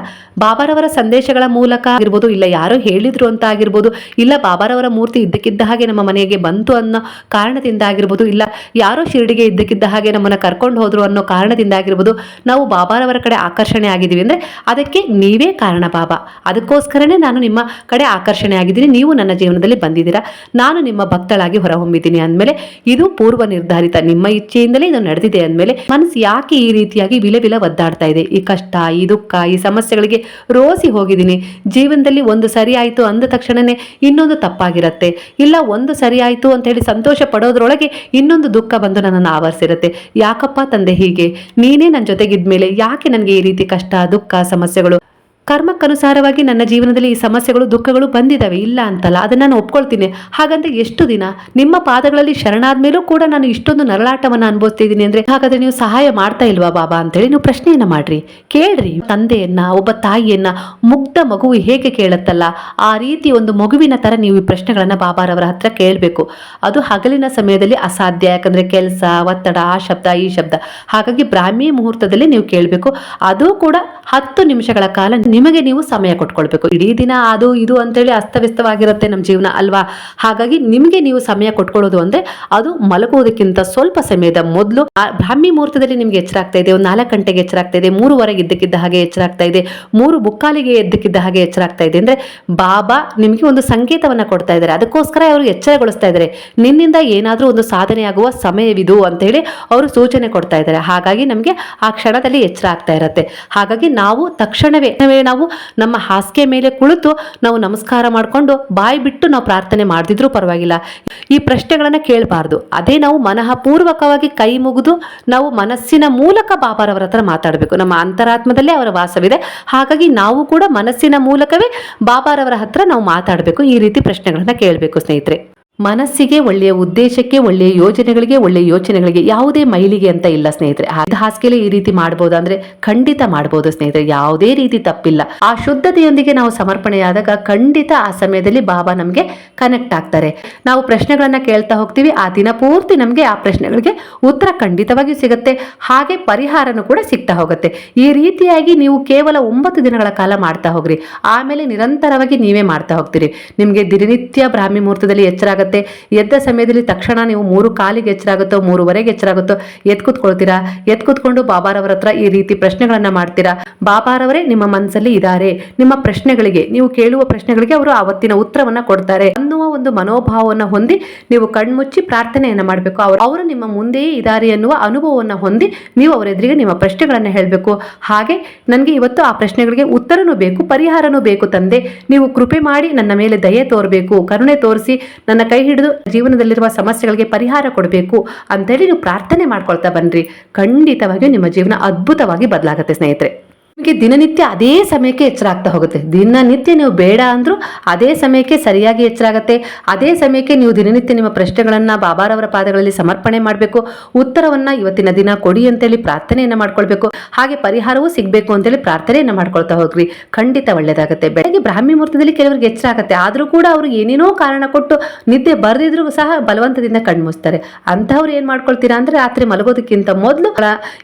ಬಾಬಾರವರ ಸಂದೇಶಗಳ ಮೂಲಕ ಆಗಿರ್ಬೋದು, ಇಲ್ಲ ಯಾರೋ ಹೇಳಿದ್ರು ಅಂತ ಆಗಿರ್ಬೋದು, ಇಲ್ಲ ಬಾಬಾರವರ ಮೂರ್ತಿ ಇದ್ದಕ್ಕಿದ್ದ ಹಾಗೆ ನಮ್ಮ ಮನೆಗೆ ಬಂತು ಅನ್ನೋ ಕಾರಣದಿಂದ ಆಗಿರ್ಬೋದು, ಇಲ್ಲ ಯಾರೋ ಶಿರಡಿಗೆ ಇದ್ದಕ್ಕಿದ್ದ ಹಾಗೆ ನಮ್ಮನ್ನ ಕರ್ಕೊಂಡು ಹೋದ್ರು ಅನ್ನೋ ಕಾರಣದಿಂದ ಆಗಿರ್ಬೋದು, ನಾವು ಬಾಬಾರವರ ಕಡೆ ಆಕರ್ಷಣೆ ಆಗಿದ್ದೀವಿ ಅಂದ್ರೆ ಅದಕ್ಕೆ ನೀವೇ ಕಾರಣ ಬಾಬಾ. ಅದಕ್ಕೋಸ್ಕರನೇ ನಾನು ನಿಮ್ಮ ಕಡೆ ಆಕರ್ಷಣೆ ಆಗಿದ್ದೀನಿ, ನೀವು ನನ್ನ ಜೀವನದಲ್ಲಿ ಬಂದಿದ್ದೀರಾ. ನಾನು ನಿಮ್ಮ ಭಕ್ತಳಾಗಿ ಹೊರಹೊಮ್ಮಿದ್ದೀನಿ ಅಂದಮೇಲೆ ಇದು ಪೂರ್ವ ನಿರ್ಧಾರಿತ ನಿಮ್ಮ ಇಚ್ಛೆಯಿಂದಲೇ ಇದು ನಡೆದಿದೆ ಅಂದಮೇಲೆ ಮನಸ್ಸು ಯಾಕೆ ಈ ರೀತಿಯಾಗಿ ವಿಲ ವಿಲ ಒದ್ದಾಡ್ತಾ ಇದೆ. ಈ ಕಷ್ಟ, ಈ ದುಃಖ, ಈ ಸಮಸ್ಯೆಗಳಿಗೆ ರೋಸಿ ಹೋಗಿದ್ದೀನಿ. ಜೀವನದಲ್ಲಿ ಒಂದು ಸರಿ ಆಯಿತು ಅಂದ ತಕ್ಷಣನೇ ಇನ್ನೊಂದು ತಪ್ಪಾಗಿರುತ್ತೆ. ಇಲ್ಲ, ಒಂದು ಸರಿ ಆಯಿತು ಅಂತ ಹೇಳಿ ಸಂತೋಷ ಪಡೋದ್ರೊಳಗೆ ಇನ್ನೊಂದು ದುಃಖ ಬಂದು ನನ್ನನ್ನು ಆವರಿಸಿರುತ್ತೆ. ಯಾಕಪ್ಪ ತಂದೆ ಹೀಗೆ? ನೀನೇ ನನ್ನ ಜೊತೆಗಿದ್ಮೇಲೆ ಯಾಕೆ ನನಗೆ ಈ ರೀತಿ ಕಷ್ಟ, ದುಃಖ, ಸಮಸ್ಯೆಗಳು ಕರ್ಮಕ್ಕನುಸಾರವಾಗಿ ನನ್ನ ಜೀವನದಲ್ಲಿ ಈ ಸಮಸ್ಯೆಗಳು, ದುಃಖಗಳು ಬಂದಿದ್ದಾವೆ. ಇಲ್ಲ ಅಂತಲ್ಲ, ಅದನ್ನು ನಾನು ಒಪ್ಕೊಳ್ತೀನಿ. ಹಾಗಂತ ಎಷ್ಟು ದಿನ? ನಿಮ್ಮ ಪಾದಗಳಲ್ಲಿ ಶರಣಾದ ಮೇಲೂ ಕೂಡ ನಾನು ಇಷ್ಟೊಂದು ನರಳಾಟವನ್ನು ಅನುಭವಿಸ್ತಿದ್ದೀನಿ ಅಂದರೆ, ಹಾಗಾದ್ರೆ ನೀವು ಸಹಾಯ ಮಾಡ್ತಾ ಇಲ್ವಾ ಬಾಬಾ ಅಂತೇಳಿ ನೀವು ಪ್ರಶ್ನೆಯನ್ನು ಮಾಡ್ರಿ. ಕೇಳ್ರಿ ತಂದೆಯನ್ನ, ಒಬ್ಬ ತಾಯಿಯನ್ನ ಮುಗ್ಧ ಮಗುವು ಹೇಗೆ ಕೇಳುತ್ತಲ್ಲ? ಆ ರೀತಿ ಒಂದು ಮಗುವಿನ ಥರ ನೀವು ಈ ಪ್ರಶ್ನೆಗಳನ್ನು ಬಾಬಾರವರ ಹತ್ರ ಕೇಳಬೇಕು. ಅದು ಹಗಲಿನ ಸಮಯದಲ್ಲಿ ಅಸಾಧ್ಯ, ಯಾಕಂದ್ರೆ ಕೆಲಸ, ಒತ್ತಡ, ಆ ಶಬ್ದ, ಈ ಶಬ್ದ. ಹಾಗಾಗಿ ಬ್ರಾಹ್ಮಿ ಮುಹೂರ್ತದಲ್ಲಿ ನೀವು ಕೇಳಬೇಕು. ಅದು ಕೂಡ ಹತ್ತು ನಿಮಿಷಗಳ ಕಾಲ ನಿಮಗೆ ನೀವು ಸಮಯ ಕೊಟ್ಕೊಳ್ಬೇಕು. ಇಡೀ ದಿನ ಅದು, ಇದು ಅಂತೇಳಿ ಅಸ್ತವ್ಯಸ್ತವಾಗಿರುತ್ತೆ ನಮ್ಮ ಜೀವನ ಅಲ್ವಾ? ಹಾಗಾಗಿ ನಿಮಗೆ ನೀವು ಸಮಯ ಕೊಟ್ಕೊಳ್ಳೋದು ಅಂದ್ರೆ ಅದು ಮಲಗುವುದಕ್ಕಿಂತ ಸ್ವಲ್ಪ ಸಮಯದ ಮೊದಲು. ಬ್ರಾಹ್ಮಿ ಮುಹೂರ್ತದಲ್ಲಿ ನಿಮ್ಗೆ ಎಚ್ಚರ ಆಗ್ತಾ ಇದೆ. ಒಂದು ನಾಲ್ಕು ಗಂಟೆಗೆ ಎಚ್ಚರ ಆಗ್ತಾ ಇದೆ. ಮೂರುವರೆಗೆ ಇದ್ದಕ್ಕಿದ್ದ ಹಾಗೆ ಎಚ್ಚರ ಆಗ್ತಾ ಇದೆ. ಮೂರು ಬುಕ್ಕಾಲಿಗೆ ಎದ್ದಕ್ಕಿದ್ದ ಹಾಗೆ ಎಚ್ಚರ ಆಗ್ತಾ ಇದೆ. ಅಂದ್ರೆ ಬಾಬಾ ನಿಮಗೆ ಒಂದು ಸಂಕೇತವನ್ನ ಕೊಡ್ತಾ ಇದ್ದಾರೆ. ಅದಕ್ಕೋಸ್ಕರ ಅವರು ಎಚ್ಚರಗೊಳಿಸ್ತಾ ಇದ್ದಾರೆ. ನಿನ್ನಿಂದ ಏನಾದರೂ ಒಂದು ಸಾಧನೆ ಆಗುವ ಸಮಯವಿದು ಅಂತ ಹೇಳಿ ಅವರು ಸೂಚನೆ ಕೊಡ್ತಾ ಇದ್ದಾರೆ. ಹಾಗಾಗಿ ನಮಗೆ ಆ ಕ್ಷಣದಲ್ಲಿ ಎಚ್ಚರ ಆಗ್ತಾ ಇರುತ್ತೆ. ಹಾಗಾಗಿ ನಾವು ತಕ್ಷಣವೇ ನಾವು ನಮ್ಮ ಹಾಸಿಗೆ ಮೇಲೆ ಕುಳಿತು ನಾವು ನಮಸ್ಕಾರ ಮಾಡಿಕೊಂಡು ಬಾಯಿ ಬಿಟ್ಟು ನಾವು ಪ್ರಾರ್ಥನೆ ಮಾಡ್ತಿದ್ರೂ ಪರವಾಗಿಲ್ಲ. ಈ ಪ್ರಶ್ನೆಗಳನ್ನು ಕೇಳಬಾರ್ದು. ಅದೇ ನಾವು ಮನಃಪೂರ್ವಕವಾಗಿ ಕೈ ಮುಗಿದು ನಾವು ಮನಸ್ಸಿನ ಮೂಲಕ ಬಾಬಾರವರ ಹತ್ರ ಮಾತಾಡಬೇಕು. ನಮ್ಮ ಅಂತರಾತ್ಮದಲ್ಲೇ ಅವರ ವಾಸವಿದೆ. ಹಾಗಾಗಿ ನಾವು ಕೂಡ ಮನಸ್ಸಿನ ಮೂಲಕವೇ ಬಾಬಾರವರ ಹತ್ರ ನಾವು ಮಾತಾಡಬೇಕು. ಈ ರೀತಿ ಪ್ರಶ್ನೆಗಳನ್ನು ಕೇಳಬೇಕು ಸ್ನೇಹಿತರೆ. ಮನಸ್ಸಿಗೆ ಒಳ್ಳೆಯ ಉದ್ದೇಶಕ್ಕೆ, ಒಳ್ಳೆಯ ಯೋಜನೆಗಳಿಗೆ, ಒಳ್ಳೆಯ ಯೋಚನೆಗಳಿಗೆ ಯಾವುದೇ ಮೈಲಿಗೆ ಅಂತ ಇಲ್ಲ ಸ್ನೇಹಿತರೆ. ಹಾಸಿಗೆಲೆ ಈ ರೀತಿ ಮಾಡಬಹುದು ಅಂದ್ರೆ ಖಂಡಿತ ಮಾಡಬಹುದು ಸ್ನೇಹಿತರೆ. ಯಾವುದೇ ರೀತಿ ತಪ್ಪಿಲ್ಲ. ಆ ಶುದ್ಧತೆಯೊಂದಿಗೆ ನಾವು ಸಮರ್ಪಣೆಯಾದಾಗ ಖಂಡಿತ ಆ ಸಮಯದಲ್ಲಿ ಬಾಬಾ ನಮಗೆ ಕನೆಕ್ಟ್ ಆಗ್ತಾರೆ. ನಾವು ಪ್ರಶ್ನೆಗಳನ್ನ ಕೇಳ್ತಾ ಹೋಗ್ತೀವಿ. ಆ ದಿನ ಪೂರ್ತಿ ನಮಗೆ ಆ ಪ್ರಶ್ನೆಗಳಿಗೆ ಉತ್ತರ ಖಂಡಿತವಾಗಿಯೂ ಸಿಗುತ್ತೆ. ಹಾಗೆ ಪರಿಹಾರನೂ ಕೂಡ ಸಿಗ್ತಾ ಹೋಗುತ್ತೆ. ಈ ರೀತಿಯಾಗಿ ನೀವು ಕೇವಲ ಒಂಬತ್ತು ದಿನಗಳ ಕಾಲ ಮಾಡ್ತಾ ಹೋಗ್ರಿ. ಆಮೇಲೆ ನಿರಂತರವಾಗಿ ನೀವೇ ಮಾಡ್ತಾ ಹೋಗ್ತೀರಿ. ನಿಮಗೆ ದಿನನಿತ್ಯ ಬ್ರಾಹ್ಮಿ ಮುಹೂರ್ತದಲ್ಲಿ ಎಚ್ಚರ ಆಗುತ್ತೆ ಎದ್ದ ಸಮಯದಲ್ಲಿ ತಕ್ಷಣ ನೀವು ಮೂರು ಕಾಲಿಗೆ ಎಚ್ಚರಾಗುತ್ತೋ, ಮೂರುವರೆಗೆ ಎಚ್ಚರಾಗುತ್ತೋ, ಎದ್ ಕೂತ್ಕೊಳ್ತೀರಾ? ಎದ್ ಕೂತ್ಕೊಂಡು ಬಾಬಾರವರ ಹತ್ರ ಈ ರೀತಿ ಪ್ರಶ್ನೆಗಳನ್ನ ಮಾಡ್ತೀರಾ? ಬಾಬಾರವರೇ, ನಿಮ್ಮ ಮನಸ್ಸಲ್ಲಿ ಇದ್ದಾರೆ ನಿಮ್ಮ ಪ್ರಶ್ನೆಗಳಿಗೆ, ನೀವು ಕೇಳುವ ಪ್ರಶ್ನೆಗಳಿಗೆ ಅವರು ಆವತ್ತಿನ ಉತ್ತರವನ್ನ ಕೊಡ್ತಾರೆ. ಅನ್ನುವ ಒಂದು ಮನೋಭಾವವನ್ನು ಹೊಂದಿ ನೀವು ಕಣ್ಮುಚ್ಚಿ ಪ್ರಾರ್ಥನೆಯನ್ನ ಮಾಡಬೇಕು. ಅವರು ನಿಮ್ಮ ಮುಂದೆಯೇ ಇದ್ದಾರೆ ಅನ್ನುವ ಅನುಭವವನ್ನು ಹೊಂದಿ ನೀವು ಅವರ ಎದುರಿಗೆ ನಿಮ್ಮ ಪ್ರಶ್ನೆಗಳನ್ನ ಹೇಳಬೇಕು. ಹಾಗೆ ನನಗೆ ಇವತ್ತು ಆ ಪ್ರಶ್ನೆಗಳಿಗೆ ಉತ್ತರನೂ ಬೇಕು, ಪರಿಹಾರನೂ ಬೇಕು ತಂದೆ. ನೀವು ಕೃಪೆ ಮಾಡಿ ನನ್ನ ಮೇಲೆ ದಯೆ ತೋರಬೇಕು. ಕರುಣೆ ತೋರಿಸಿ ನನ್ನ ಕೈ ಹಿಡಿದು ಜೀವನದಲ್ಲಿರುವ ಸಮಸ್ಯೆಗಳಿಗೆ ಪರಿಹಾರ ಕೊಡಬೇಕು ಅಂತೇಳಿ ನೀವು ಪ್ರಾರ್ಥನೆ ಮಾಡ್ಕೊಳ್ತಾ ಬನ್ರಿ. ಖಂಡಿತವಾಗಿಯೂ ನಿಮ್ಮ ಜೀವನ ಅದ್ಭುತವಾಗಿ ಬದಲಾಗುತ್ತೆ ಸ್ನೇಹಿತರೆ. ನಿಮಗೆ ದಿನನಿತ್ಯ ಅದೇ ಸಮಯಕ್ಕೆ ಎಚ್ಚರ ಆಗ್ತಾ ಹೋಗುತ್ತೆ. ದಿನನಿತ್ಯ ನೀವು ಬೇಡ ಅಂದ್ರೂ ಅದೇ ಸಮಯಕ್ಕೆ ಸರಿಯಾಗಿ ಎಚ್ಚರ ಆಗುತ್ತೆ. ಅದೇ ಸಮಯಕ್ಕೆ ನೀವು ದಿನನಿತ್ಯ ನಿಮ್ಮ ಪ್ರಶ್ನೆಗಳನ್ನ ಬಾಬಾರವರ ಪಾದಗಳಲ್ಲಿ ಸಮರ್ಪಣೆ ಮಾಡಬೇಕು. ಉತ್ತರವನ್ನ ಇವತ್ತಿನ ದಿನ ಕೊಡಿ ಅಂತೇಳಿ ಪ್ರಾರ್ಥನೆಯನ್ನ ಮಾಡ್ಕೊಳ್ಬೇಕು. ಹಾಗೆ ಪರಿಹಾರವೂ ಸಿಗಬೇಕು ಅಂತೇಳಿ ಪ್ರಾರ್ಥನೆಯನ್ನು ಮಾಡ್ಕೊಳ್ತಾ ಹೋಗ್ರಿ. ಖಂಡಿತ ಒಳ್ಳೇದಾಗುತ್ತೆ. ಬೆಳಗ್ಗೆ ಬ್ರಾಹ್ಮಿ ಮುಹೂರ್ತದಲ್ಲಿ ಕೆಲವರಿಗೆ ಎಚ್ಚರ ಆಗುತ್ತೆ. ಆದ್ರೂ ಕೂಡ ಅವರು ಏನೇನೋ ಕಾರಣ ಕೊಟ್ಟು ನಿದ್ದೆ ಬರೆದಿದ್ರು ಸಹ ಬಲವಂತದಿಂದ ಕಣ್ಮುಸ್ತಾರೆ ಅಂತಹವ್ರು ಏನ್ ಮಾಡ್ಕೊಳ್ತೀರಾ ಅಂದ್ರೆ ರಾತ್ರಿ ಮಲಗೋದಕ್ಕಿಂತ ಮೊದಲು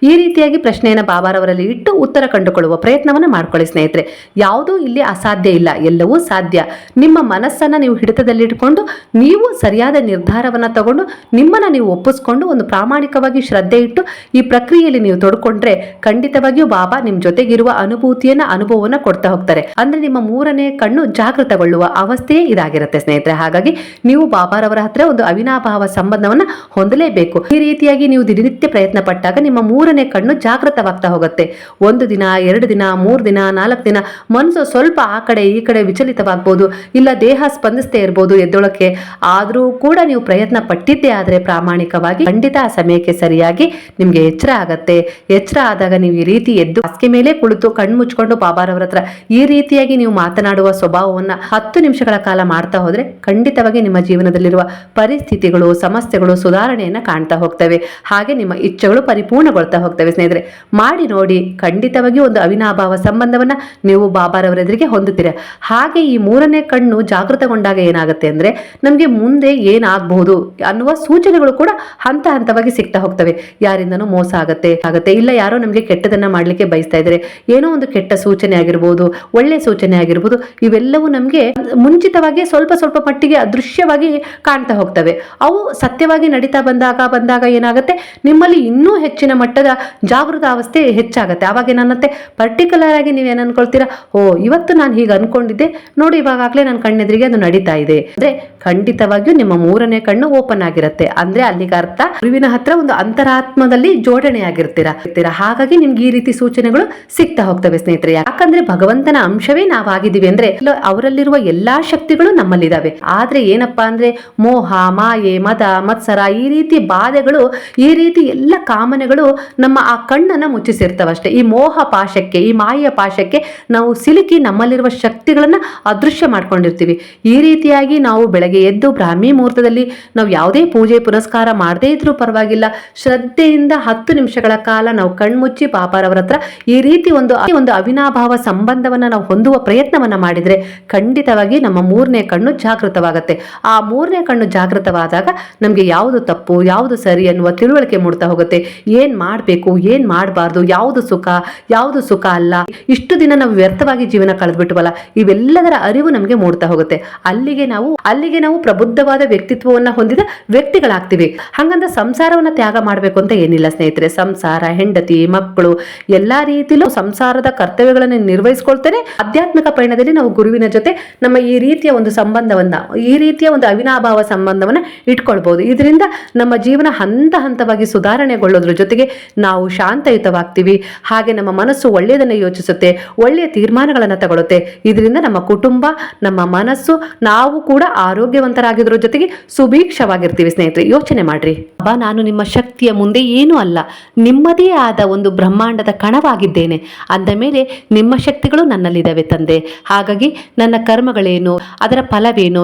ಈ ರೀತಿಯಾಗಿ ಪ್ರಶ್ನೆಯನ್ನ ಬಾಬಾರವರಲ್ಲಿ ಇಟ್ಟು ಉತ್ತರ ಕಂಡುಕೊಳ್ಳುವ ಪ್ರಯತ್ನವನ್ನ ಮಾಡ್ಕೊಳ್ಳಿ ಸ್ನೇಹಿತರೆ. ಯಾವುದೂ ಇಲ್ಲಿ ಅಸಾಧ್ಯ ಇಲ್ಲ, ಎಲ್ಲವೂ ಸಾಧ್ಯ. ನಿಮ್ಮ ಮನಸ್ಸನ್ನ ನೀವು ಹಿಡಿತದಲ್ಲಿಟ್ಕೊಂಡು ನೀವು ಸರಿಯಾದ ನಿರ್ಧಾರವನ್ನ ತಗೊಂಡು, ನಿಮ್ಮನ್ನ ನೀವು ಒಪ್ಪಿಸ್ಕೊಂಡು, ಒಂದು ಪ್ರಾಮಾಣಿಕವಾಗಿ ಶ್ರದ್ಧೆ ಇಟ್ಟು ಈ ಪ್ರಕ್ರಿಯೆಯಲ್ಲಿ ನೀವು ತೊಡ್ಕೊಂಡ್ರೆ ಖಂಡಿತವಾಗಿಯೂ ಬಾಬಾ ನಿಮ್ ಜೊತೆಗಿರುವ ಅನುಭೂತಿಯನ್ನ, ಅನುಭವವನ್ನ ಕೊಡ್ತಾ ಹೋಗ್ತಾರೆ. ಅಂದ್ರೆ ನಿಮ್ಮ ಮೂರನೇ ಕಣ್ಣು ಜಾಗೃತಗೊಳ್ಳುವ ಅವಸ್ಥೆಯೇ ಇದಾಗಿರುತ್ತೆ ಸ್ನೇಹಿತರೆ. ಹಾಗಾಗಿ ನೀವು ಬಾಬಾರವರ ಹತ್ರ ಒಂದು ಅವಿನಾಭಾವ ಸಂಬಂಧವನ್ನ ಹೊಂದಲೇಬೇಕು. ಈ ರೀತಿಯಾಗಿ ನೀವು ದಿನನಿತ್ಯ ಪ್ರಯತ್ನ ಪಟ್ಟಾಗ ನಿಮ್ಮ ಮೂರನೇ ಕಣ್ಣು ಜಾಗೃತವಾಗ್ತಾ ಹೋಗುತ್ತೆ. ಒಂದು ದಿನ, ಎರಡು ದಿನ, ಮೂರು ದಿನ, ನಾಲ್ಕು ದಿನ, ಮನಸ್ಸು ಸ್ವಲ್ಪ ಆ ಕಡೆ ಈ ಕಡೆ ವಿಚಲಿತವಾಗ್ಬೋದು, ಇಲ್ಲ ದೇಹ ಸ್ಪಂದಿಸ್ತೇ ಇರ್ಬೋದು ಎದ್ದೊಳಕ್ಕೆ. ಆದರೂ ಕೂಡ ನೀವು ಪ್ರಯತ್ನ ಪಟ್ಟಿದ್ದೇ ಆದರೆ ಪ್ರಾಮಾಣಿಕವಾಗಿ ಖಂಡಿತ ಆ ಸಮಯಕ್ಕೆ ಸರಿಯಾಗಿ ನಿಮಗೆ ಎಚ್ಚರ ಆಗತ್ತೆ. ಎಚ್ಚರ ಆದಾಗ ನೀವು ಈ ರೀತಿ ಎದ್ದು ಹಾಸಿಗೆ ಮೇಲೆ ಕುಳಿತು ಕಣ್ಣು ಮುಚ್ಕೊಂಡು ಬಾಬಾರವರ ಹತ್ರ ಈ ರೀತಿಯಾಗಿ ನೀವು ಮಾತನಾಡುವ ಸ್ವಭಾವವನ್ನ ಹತ್ತು ನಿಮಿಷಗಳ ಕಾಲ ಮಾಡ್ತಾ ಹೋದ್ರೆ ಖಂಡಿತವಾಗಿ ನಿಮ್ಮ ಜೀವನದಲ್ಲಿರುವ ಪರಿಸ್ಥಿತಿಗಳು, ಸಮಸ್ಯೆಗಳು, ಸುಧಾರಣೆಯನ್ನ ಕಾಣ್ತಾ ಹೋಗ್ತವೆ. ಹಾಗೆ ನಿಮ್ಮ ಇಚ್ಛೆಗಳು ಪರಿಪೂರ್ಣಗೊಳ್ತಾ ಹೋಗ್ತವೆ ಸ್ನೇಹಿತರೆ. ಮಾಡಿ ನೋಡಿ ಖಂಡಿತವಾಗಿ ಒಂದು ಅವಿನಾಭಾವ ಸಂಬಂಧವನ್ನ ನೀವು ಬಾಬಾರವರ ಎದುರಿಗೆ ಹೊಂದುತ್ತೀರ. ಹಾಗೆ ಈ ಮೂರನೇ ಕಣ್ಣು ಜಾಗೃತಗೊಂಡಾಗ ಏನಾಗುತ್ತೆ ಅಂದ್ರೆ ನಮಗೆ ಮುಂದೆ ಏನಾಗಬಹುದು ಅನ್ನುವ ಸೂಚನೆಗಳು ಕೂಡ ಹಂತ ಹಂತವಾಗಿ ಸಿಗ್ತಾ ಹೋಗ್ತವೆ. ಯಾರಿಂದನೂ ಮೋಸ ಆಗತ್ತೆ ಆಗತ್ತೆ. ಇಲ್ಲ ಯಾರೋ ನಮಗೆ ಕೆಟ್ಟದನ್ನ ಮಾಡ್ಲಿಕ್ಕೆ ಬಯಸ್ತಾ ಇದ್ದಾರೆ ಏನೋ ಒಂದು ಕೆಟ್ಟ ಸೂಚನೆ ಆಗಿರ್ಬೋದು, ಒಳ್ಳೆ ಸೂಚನೆ ಆಗಿರ್ಬೋದು, ಇವೆಲ್ಲವೂ ನಮಗೆ ಮುಂಚಿತವಾಗಿ ಸ್ವಲ್ಪ ಸ್ವಲ್ಪ ಮಟ್ಟಿಗೆ ಅದೃಶ್ಯವಾಗಿ ಕಾಣ್ತಾ ಹೋಗ್ತವೆ. ಅವು ಸತ್ಯವಾಗಿ ನಡೀತಾ ಬಂದಾಗ ಬಂದಾಗ ಏನಾಗುತ್ತೆ? ನಿಮ್ಮಲ್ಲಿ ಇನ್ನೂ ಹೆಚ್ಚಿನ ಮಟ್ಟದ ಜಾಗೃತ ಅವಸ್ಥೆ ಹೆಚ್ಚಾಗತ್ತೆ. ಅವಾಗ ಏನನ್ನತ್ತೆ ಪರ್ಟಿಕ್ಯುಲರ್ ಆಗಿ ನೀವೇನು ಅನ್ಕೊಳ್ತೀರಾ? ಓ, ಇವತ್ತು ನಾನು ಹೀಗೆ ಅನ್ಕೊಂಡಿದ್ದೆ. ನೋಡಿ ಇವಾಗಲೇ ನನ್ನ ಕಣ್ಣೆದುರಿಗೆ ಅದು ನಡೀತಾ ಇದೆ. ಅಂದ್ರೆ ಖಂಡಿತವಾಗಿಯೂ ನಿಮ್ಮ ಮೂರನೇ ಕಣ್ಣು ಓಪನ್ ಆಗಿರುತ್ತೆ. ಅಂದ್ರೆ ಅಲ್ಲಿಗೆ ಅರ್ಥ, ಗುರುವಿನ ಹತ್ರ ಒಂದು ಅಂತರಾತ್ಮದಲ್ಲಿ ಜೋಡಣೆ ಆಗಿರ್ತೀರಾ ಹಾಗಾಗಿ ನಿಮ್ಗೆ ಈ ರೀತಿ ಸೂಚನೆಗಳು ಸಿಗ್ತಾ ಹೋಗ್ತವೆ ಸ್ನೇಹಿತರೆ. ಯಾಕಂದ್ರೆ ಭಗವಂತನ ಅಂಶವೇ ನಾವಾಗಿದ್ದೀವಿ ಅಂದ್ರೆ ಅವರಲ್ಲಿರುವ ಎಲ್ಲಾ ಶಕ್ತಿಗಳು ನಮ್ಮಲ್ಲಿದಾವೆ ಆದ್ರೆ ಏನಪ್ಪಾ ಅಂದ್ರೆ ಮೋಹ, ಮಾಯೆ, ಮದ, ಮತ್ಸರ, ಈ ರೀತಿ ಬಾಧೆಗಳು, ಈ ರೀತಿ ಎಲ್ಲ ಕಾಮನೆಗಳು ನಮ್ಮ ಆ ಕಣ್ಣನ್ನ ಮುಚ್ಚಿಸಿರ್ತವಷ್ಟೇ. ಈ ಮೋಹ ಪಾಶಕ್ಕೆ, ಈ ಮಾಯೆಯ ಪಾಶಕ್ಕೆ ನಾವು ಸಿಲುಕಿ ನಮ್ಮಲ್ಲಿರುವ ಶಕ್ತಿಗಳನ್ನು ಅದೃಶ್ಯ ಮಾಡ್ಕೊಂಡಿರ್ತೀವಿ. ಈ ರೀತಿಯಾಗಿ ನಾವು ಬೆಳಗ್ಗೆ ಎದ್ದು ಬ್ರಾಹ್ಮಿ ಮುಹೂರ್ತದಲ್ಲಿ ನಾವು ಯಾವುದೇ ಪೂಜೆ ಪುನಸ್ಕಾರ ಮಾಡದೇ ಇದ್ರೂ ಪರವಾಗಿಲ್ಲ. ಶ್ರದ್ಧೆಯಿಂದ ಹತ್ತು ನಿಮಿಷಗಳ ಕಾಲ ನಾವು ಕಣ್ಮುಚ್ಚಿ ಪಾಪಾರವರ ಹತ್ರ ಈ ರೀತಿ ಒಂದು ಒಂದು ಅವಿನಾಭಾವ ಸಂಬಂಧವನ್ನ ನಾವು ಹೊಂದುವ ಪ್ರಯತ್ನವನ್ನ ಮಾಡಿದ್ರೆ ಖಂಡಿತವಾಗಿ ನಮ್ಮ ಮೂರನೇ ಕಣ್ಣು ಜಾಗೃತವಾಗುತ್ತೆ. ಆ ಮೂರನೇ ಕಣ್ಣು ಜಾಗೃತವಾದಾಗ ನಮಗೆ ಯಾವುದು ತಪ್ಪು, ಯಾವುದು ಸರಿ ಅನ್ನುವ ತಿಳುವಳಿಕೆ ಮೂಡ್ತಾ ಹೋಗುತ್ತೆ. ಏನ್ ಮಾಡಬೇಕು, ಏನ್ ಮಾಡಬಾರ್ದು, ಯಾವುದು ಸುಖ ಯಾವುದು ಸುಖ ಅಲ್ಲ. ಇಷ್ಟು ದಿನ ನಾವು ವ್ಯರ್ಥವಾಗಿ ಜೀವನ ಕಳೆದ್ಬಿಟ್ವಲ್ಲ, ಇವೆಲ್ಲದರ ಅರಿವು ನಮಗೆ ಮೂಡ್ತಾ ಹೋಗುತ್ತೆ. ಅಲ್ಲಿಗೆ ನಾವು ಅಲ್ಲಿಗೆ ನಾವು ಪ್ರಬುದ್ಧವಾದ ವ್ಯಕ್ತಿತ್ವವನ್ನ ಹೊಂದಿದ ವ್ಯಕ್ತಿಗಳಾಗ್ತೀವಿ. ಹಂಗಂತ ಸಂಸಾರವನ್ನ ತ್ಯಾಗ ಮಾಡಬೇಕು ಅಂತ ಏನಿಲ್ಲ ಸ್ನೇಹಿತರೆ. ಸಂಸಾರ, ಹೆಂಡತಿ, ಮಕ್ಕಳು, ಎಲ್ಲಾ ರೀತಿಲೂ ಸಂಸಾರದ ಕರ್ತವ್ಯಗಳನ್ನು ನಿರ್ವಹಿಸ್ಕೊಳ್ತೇನೆ. ಆಧ್ಯಾತ್ಮಿಕ ಪಯಣದಲ್ಲಿ ನಾವು ಗುರುವಿನ ಜೊತೆ ನಮ್ಮ ಈ ರೀತಿಯ ಒಂದು ಸಂಬಂಧವನ್ನ, ಈ ರೀತಿಯ ಒಂದು ಅವಿನಾಭಾವ ಸಂಬಂಧವನ್ನ ಇಟ್ಕೊಳ್ಬಹುದು ಇದರಿಂದ ನಮ್ಮ ಜೀವನ ಹಂತ ಹಂತವಾಗಿ ಸುಧಾರಣೆಗೊಳ್ಳೋದ್ರ ಜೊತೆಗೆ ನಾವು ಶಾಂತಯುತವಾಗ್ತೀವಿ. ಹಾಗೆ ನಮ್ಮ ಮನಸ್ಸು ಒಳ್ಳೆ ಒಳ್ಳೆಯದನ್ನು ಯೋಚಿಸುತ್ತೆ, ಒಳ್ಳೆಯ ತೀರ್ಮಾನಗಳನ್ನು ತಗೊಳುತ್ತೆ. ಇದರಿಂದ ನಮ್ಮ ಕುಟುಂಬ, ನಮ್ಮ ಮನಸ್ಸು, ನಾವು ಕೂಡ ಆರೋಗ್ಯವಂತರಾಗಿದ್ರ ಜೊತೆಗೆ ಸುಭೀಕ್ಷವಾಗಿರ್ತೀವಿ ಸ್ನೇಹಿತರೆ. ಯೋಚನೆ ಮಾಡ್ರಿ. ಅಬ್ಬಾ, ನಾನು ನಿಮ್ಮ ಶಕ್ತಿಯ ಮುಂದೆ ಏನೂ ಅಲ್ಲ. ನಿಮ್ಮದೇ ಆದ ಒಂದು ಬ್ರಹ್ಮಾಂಡದ ಕಣವಾಗಿದ್ದೇನೆ. ಅಂದ ಮೇಲೆ ನಿಮ್ಮ ಶಕ್ತಿಗಳು ನನ್ನಲ್ಲಿದ್ದಾವೆ ತಂದೆ. ಹಾಗಾಗಿ ನನ್ನ ಕರ್ಮಗಳೇನು, ಅದರ ಫಲವೇನು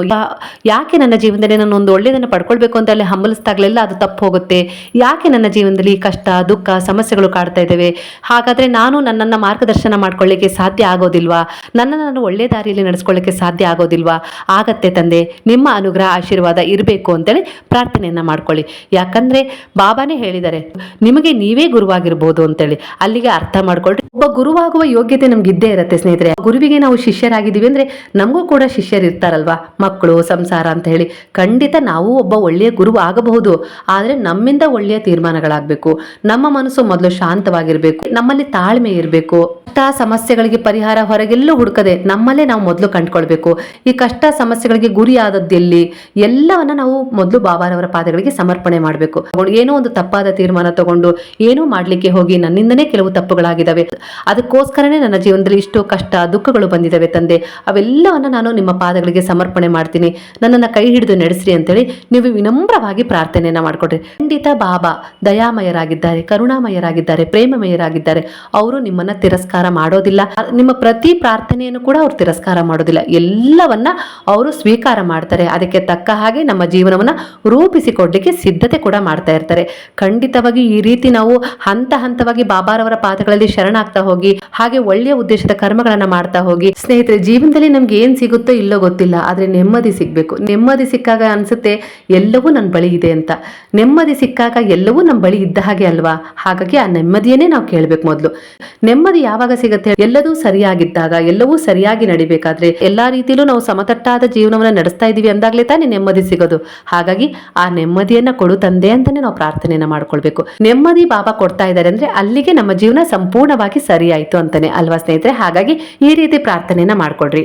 ಯಾಕೆ ನನ್ನ ಜೀವನದಲ್ಲಿ ನಾನು ಒಂದು ಒಳ್ಳೆಯದನ್ನು ಪಡ್ಕೊಳ್ಬೇಕು ಅಂತ ಅಲ್ಲಿ ಹಂಬಲಿಸಿದಾಗಲೆಲ್ಲ ಅದು ತಪ್ಪು ಹೋಗುತ್ತೆ. ಯಾಕೆ ನನ್ನ ಜೀವನದಲ್ಲಿ ಕಷ್ಟ, ದುಃಖ, ಸಮಸ್ಯೆಗಳು ಕಾಡ್ತಾ ಇದ್ದಾವೆ? ಹಾಗಾದ್ರೆ ನಾನು ನನ್ನನ್ನು ಮಾರ್ಗದರ್ಶನ ಮಾಡ್ಕೊಳ್ಳಿಕ್ಕೆ ಸಾಧ್ಯ ಆಗೋದಿಲ್ವಾ? ನನ್ನನ್ನು ನಾನು ಒಳ್ಳೆ ದಾರಿಯಲ್ಲಿ ನಡೆಸ್ಕೊಳ್ಳಿಕ್ಕೆ ಸಾಧ್ಯ ಆಗೋದಿಲ್ವಾ? ಆಗತ್ತೆ ತಂದೆ, ನಿಮ್ಮ ಅನುಗ್ರಹ, ಆಶೀರ್ವಾದ ಇರಬೇಕು ಅಂತೇಳಿ ಪ್ರಾರ್ಥನೆಯನ್ನ ಮಾಡ್ಕೊಳ್ಳಿ. ಯಾಕಂದ್ರೆ ಬಾಬಾನೇ ಹೇಳಿದ್ದಾರೆ, ನಿಮಗೆ ನೀವೇ ಗುರುವಾಗಿರ್ಬೋದು ಅಂತೇಳಿ. ಅಲ್ಲಿಗೆ ಅರ್ಥ ಮಾಡ್ಕೊಳ್ರಿ. ಒಬ್ಬ ಗುರುವಾಗುವ ಯೋಗ್ಯತೆ ನಮ್ಗೆ ಇದ್ದೇ ಇರುತ್ತೆ ಸ್ನೇಹಿತರೆ. ಗುರುವಿಗೆ ನಾವು ಶಿಷ್ಯರಾಗಿದ್ದೀವಿ ಅಂದ್ರೆ ನಮಗೂ ಕೂಡ ಶಿಷ್ಯರು ಇರ್ತಾರಲ್ವಾ? ಮಕ್ಕಳು, ಸಂಸಾರ ಅಂತ ಹೇಳಿ. ಖಂಡಿತ ನಾವು ಒಬ್ಬ ಒಳ್ಳೆಯ ಗುರು ಆಗಬಹುದು. ಆದರೆ ನಮ್ಮಿಂದ ಒಳ್ಳೆಯ ತೀರ್ಮಾನಗಳಾಗಬೇಕು. ನಮ್ಮ ಮನಸ್ಸು ಮೊದಲು ಶಾಂತವಾಗಿರಬೇಕು. ನಮ್ಮಲ್ಲಿ ತಾಳ್ಮೆ ಇರಬೇಕು. ಕಷ್ಟ ಸಮಸ್ಯೆಗಳಿಗೆ ಪರಿಹಾರ ಹೊರಗೆಲ್ಲೂ ಹುಡುಕದೆ ನಮ್ಮಲ್ಲೇ ನಾವು ಮೊದಲು ಕಂಡ್ಕೊಳ್ಬೇಕು. ಈ ಕಷ್ಟ ಸಮಸ್ಯೆಗಳಿಗೆ ಗುರಿ ಆದದ್ದೆಲ್ಲಿ ಎಲ್ಲವನ್ನ ನಾವು ಮೊದಲು ಬಾಬಾರವರ ಪಾದಗಳಿಗೆ ಸಮರ್ಪಣೆ ಮಾಡಬೇಕು. ಏನೋ ಒಂದು ತಪ್ಪಾದ ತೀರ್ಮಾನ ತಗೊಂಡು ಏನೋ ಮಾಡ್ಲಿಕ್ಕೆ ಹೋಗಿ ನನ್ನಿಂದನೇ ಕೆಲವು ತಪ್ಪುಗಳಾಗಿದ್ದಾವೆ ಅದಕ್ಕೋಸ್ಕರನೇ ನನ್ನ ಜೀವನದಲ್ಲಿ ಇಷ್ಟು ಕಷ್ಟ, ದುಃಖಗಳು ಬಂದಿದ್ದಾವೆ ತಂದೆ. ಅವೆಲ್ಲವನ್ನ ನಾನು ನಿಮ್ಮ ಪಾದಗಳಿಗೆ ಸಮರ್ಪಣೆ ಮಾಡ್ತೀನಿ. ನನ್ನನ್ನು ಕೈ ಹಿಡಿದು ನಡೆಸ್ರಿ ಅಂತೇಳಿ ನೀವು ವಿನಮ್ರವಾಗಿ ಪ್ರಾರ್ಥನೆಯನ್ನ ಮಾಡಿಕೊಡ್ರಿ. ಖಂಡಿತ ಬಾಬಾ ದಯಾಮಯರಾಗಿದ್ದಾರೆ, ಕರುಣಾಮಯರಾಗಿದ್ದಾರೆ, ಪ್ರೇಮಮಯರಾಗಿದ್ದಾರೆ. ಅವರು ನಿಮ್ಮನ್ನ ತಿರಸ್ಕಾರ ಮಾಡೋದಿಲ್ಲ. ನಿಮ್ಮ ಪ್ರತಿ ಪ್ರಾರ್ಥನೆಯನ್ನು ಕೂಡ ಅವ್ರು ತಿರಸ್ಕಾರ ಮಾಡೋದಿಲ್ಲ. ಎಲ್ಲವನ್ನ ಅವರು ಸ್ವೀಕಾರ ಮಾಡ್ತಾರೆ. ಅದಕ್ಕೆ ತಕ್ಕ ಹಾಗೆ ನಮ್ಮ ಜೀವನವನ್ನ ರೂಪಿಸಿಕೊಡ್ಲಿಕ್ಕೆ ಸಿದ್ಧತೆ ಕೂಡ ಮಾಡ್ತಾ ಇರ್ತಾರೆ. ಖಂಡಿತವಾಗಿ ಈ ರೀತಿ ನಾವು ಹಂತ ಹಂತವಾಗಿ ಬಾಬಾರವರ ಪಾದಗಳಲ್ಲಿ ಶರಣಾಗ್ತಾ ಹೋಗಿ, ಹಾಗೆ ಒಳ್ಳೆಯ ಉದ್ದೇಶದ ಕರ್ಮಗಳನ್ನ ಮಾಡ್ತಾ ಹೋಗಿ, ಸ್ನೇಹಿತರೆ, ಜೀವನದಲ್ಲಿ ನಮ್ಗೆ ಏನ್ ಸಿಗುತ್ತೋ ಇಲ್ಲೋ ಗೊತ್ತಿಲ್ಲ, ಆದ್ರೆ ನೆಮ್ಮದಿ ಸಿಗ್ಬೇಕು. ನೆಮ್ಮದಿ ಸಿಕ್ಕಾಗ ಅನ್ಸುತ್ತೆ, ಎಲ್ಲವೂ ನನ್ನ ಬಳಿ ಇದೆ ಅಂತ. ನೆಮ್ಮದಿ ಸಿಕ್ಕಾಗ ಎಲ್ಲವೂ ನಮ್ಮ ಬಳಿ ಇದ್ದ ಹಾಗೆ ಅಲ್ವಾ? ಹಾಗಾಗಿ ಆ ನೆಮ್ಮದಿಯನ್ನೇ ನಾವು ಕೇಳಬೇಕು ಮೊದಲು. ನೆಮ್ಮದಿ ಯಾವಾಗ ಸಿಗುತ್ತೆ? ಎಲ್ಲದೂ ಸರಿಯಾಗಿದ್ದಾಗ, ಎಲ್ಲವೂ ಸರಿಯಾಗಿ ನಡಿಬೇಕಾದ್ರೆ ಎಲ್ಲಾ ರೀತಿಯಲ್ಲೂ ನಾವು ಸಮತಟ್ಟಾದ ಜೀವನವನ್ನ ನಡೆಸ್ತಾ ಇದೀವಿ ಅಂದಾಗ್ಲೇ ತಾನೇ ನೆಮ್ಮದಿ ಸಿಗೋದು. ಹಾಗಾಗಿ ಆ ನೆಮ್ಮದಿಯನ್ನ ಕೊಡು ತಂದೆ ಅಂತಾನೆ ನಾವು ಪ್ರಾರ್ಥನೆಯನ್ನ ಮಾಡ್ಕೊಳ್ಬೇಕು. ನೆಮ್ಮದಿ ಬಾಬಾ ಕೊಡ್ತಾ ಇದ್ದಾರೆ ಅಂದ್ರೆ ಅಲ್ಲಿಗೆ ನಮ್ಮ ಜೀವನ ಸಂಪೂರ್ಣವಾಗಿ ಸರಿಯಾಯ್ತು ಅಂತಾನೆ, ಅಲ್ವಾ ಸ್ನೇಹಿತರೆ? ಹಾಗಾಗಿ ಈ ರೀತಿ ಪ್ರಾರ್ಥನೆಯನ್ನ ಮಾಡ್ಕೊಳ್ರಿ.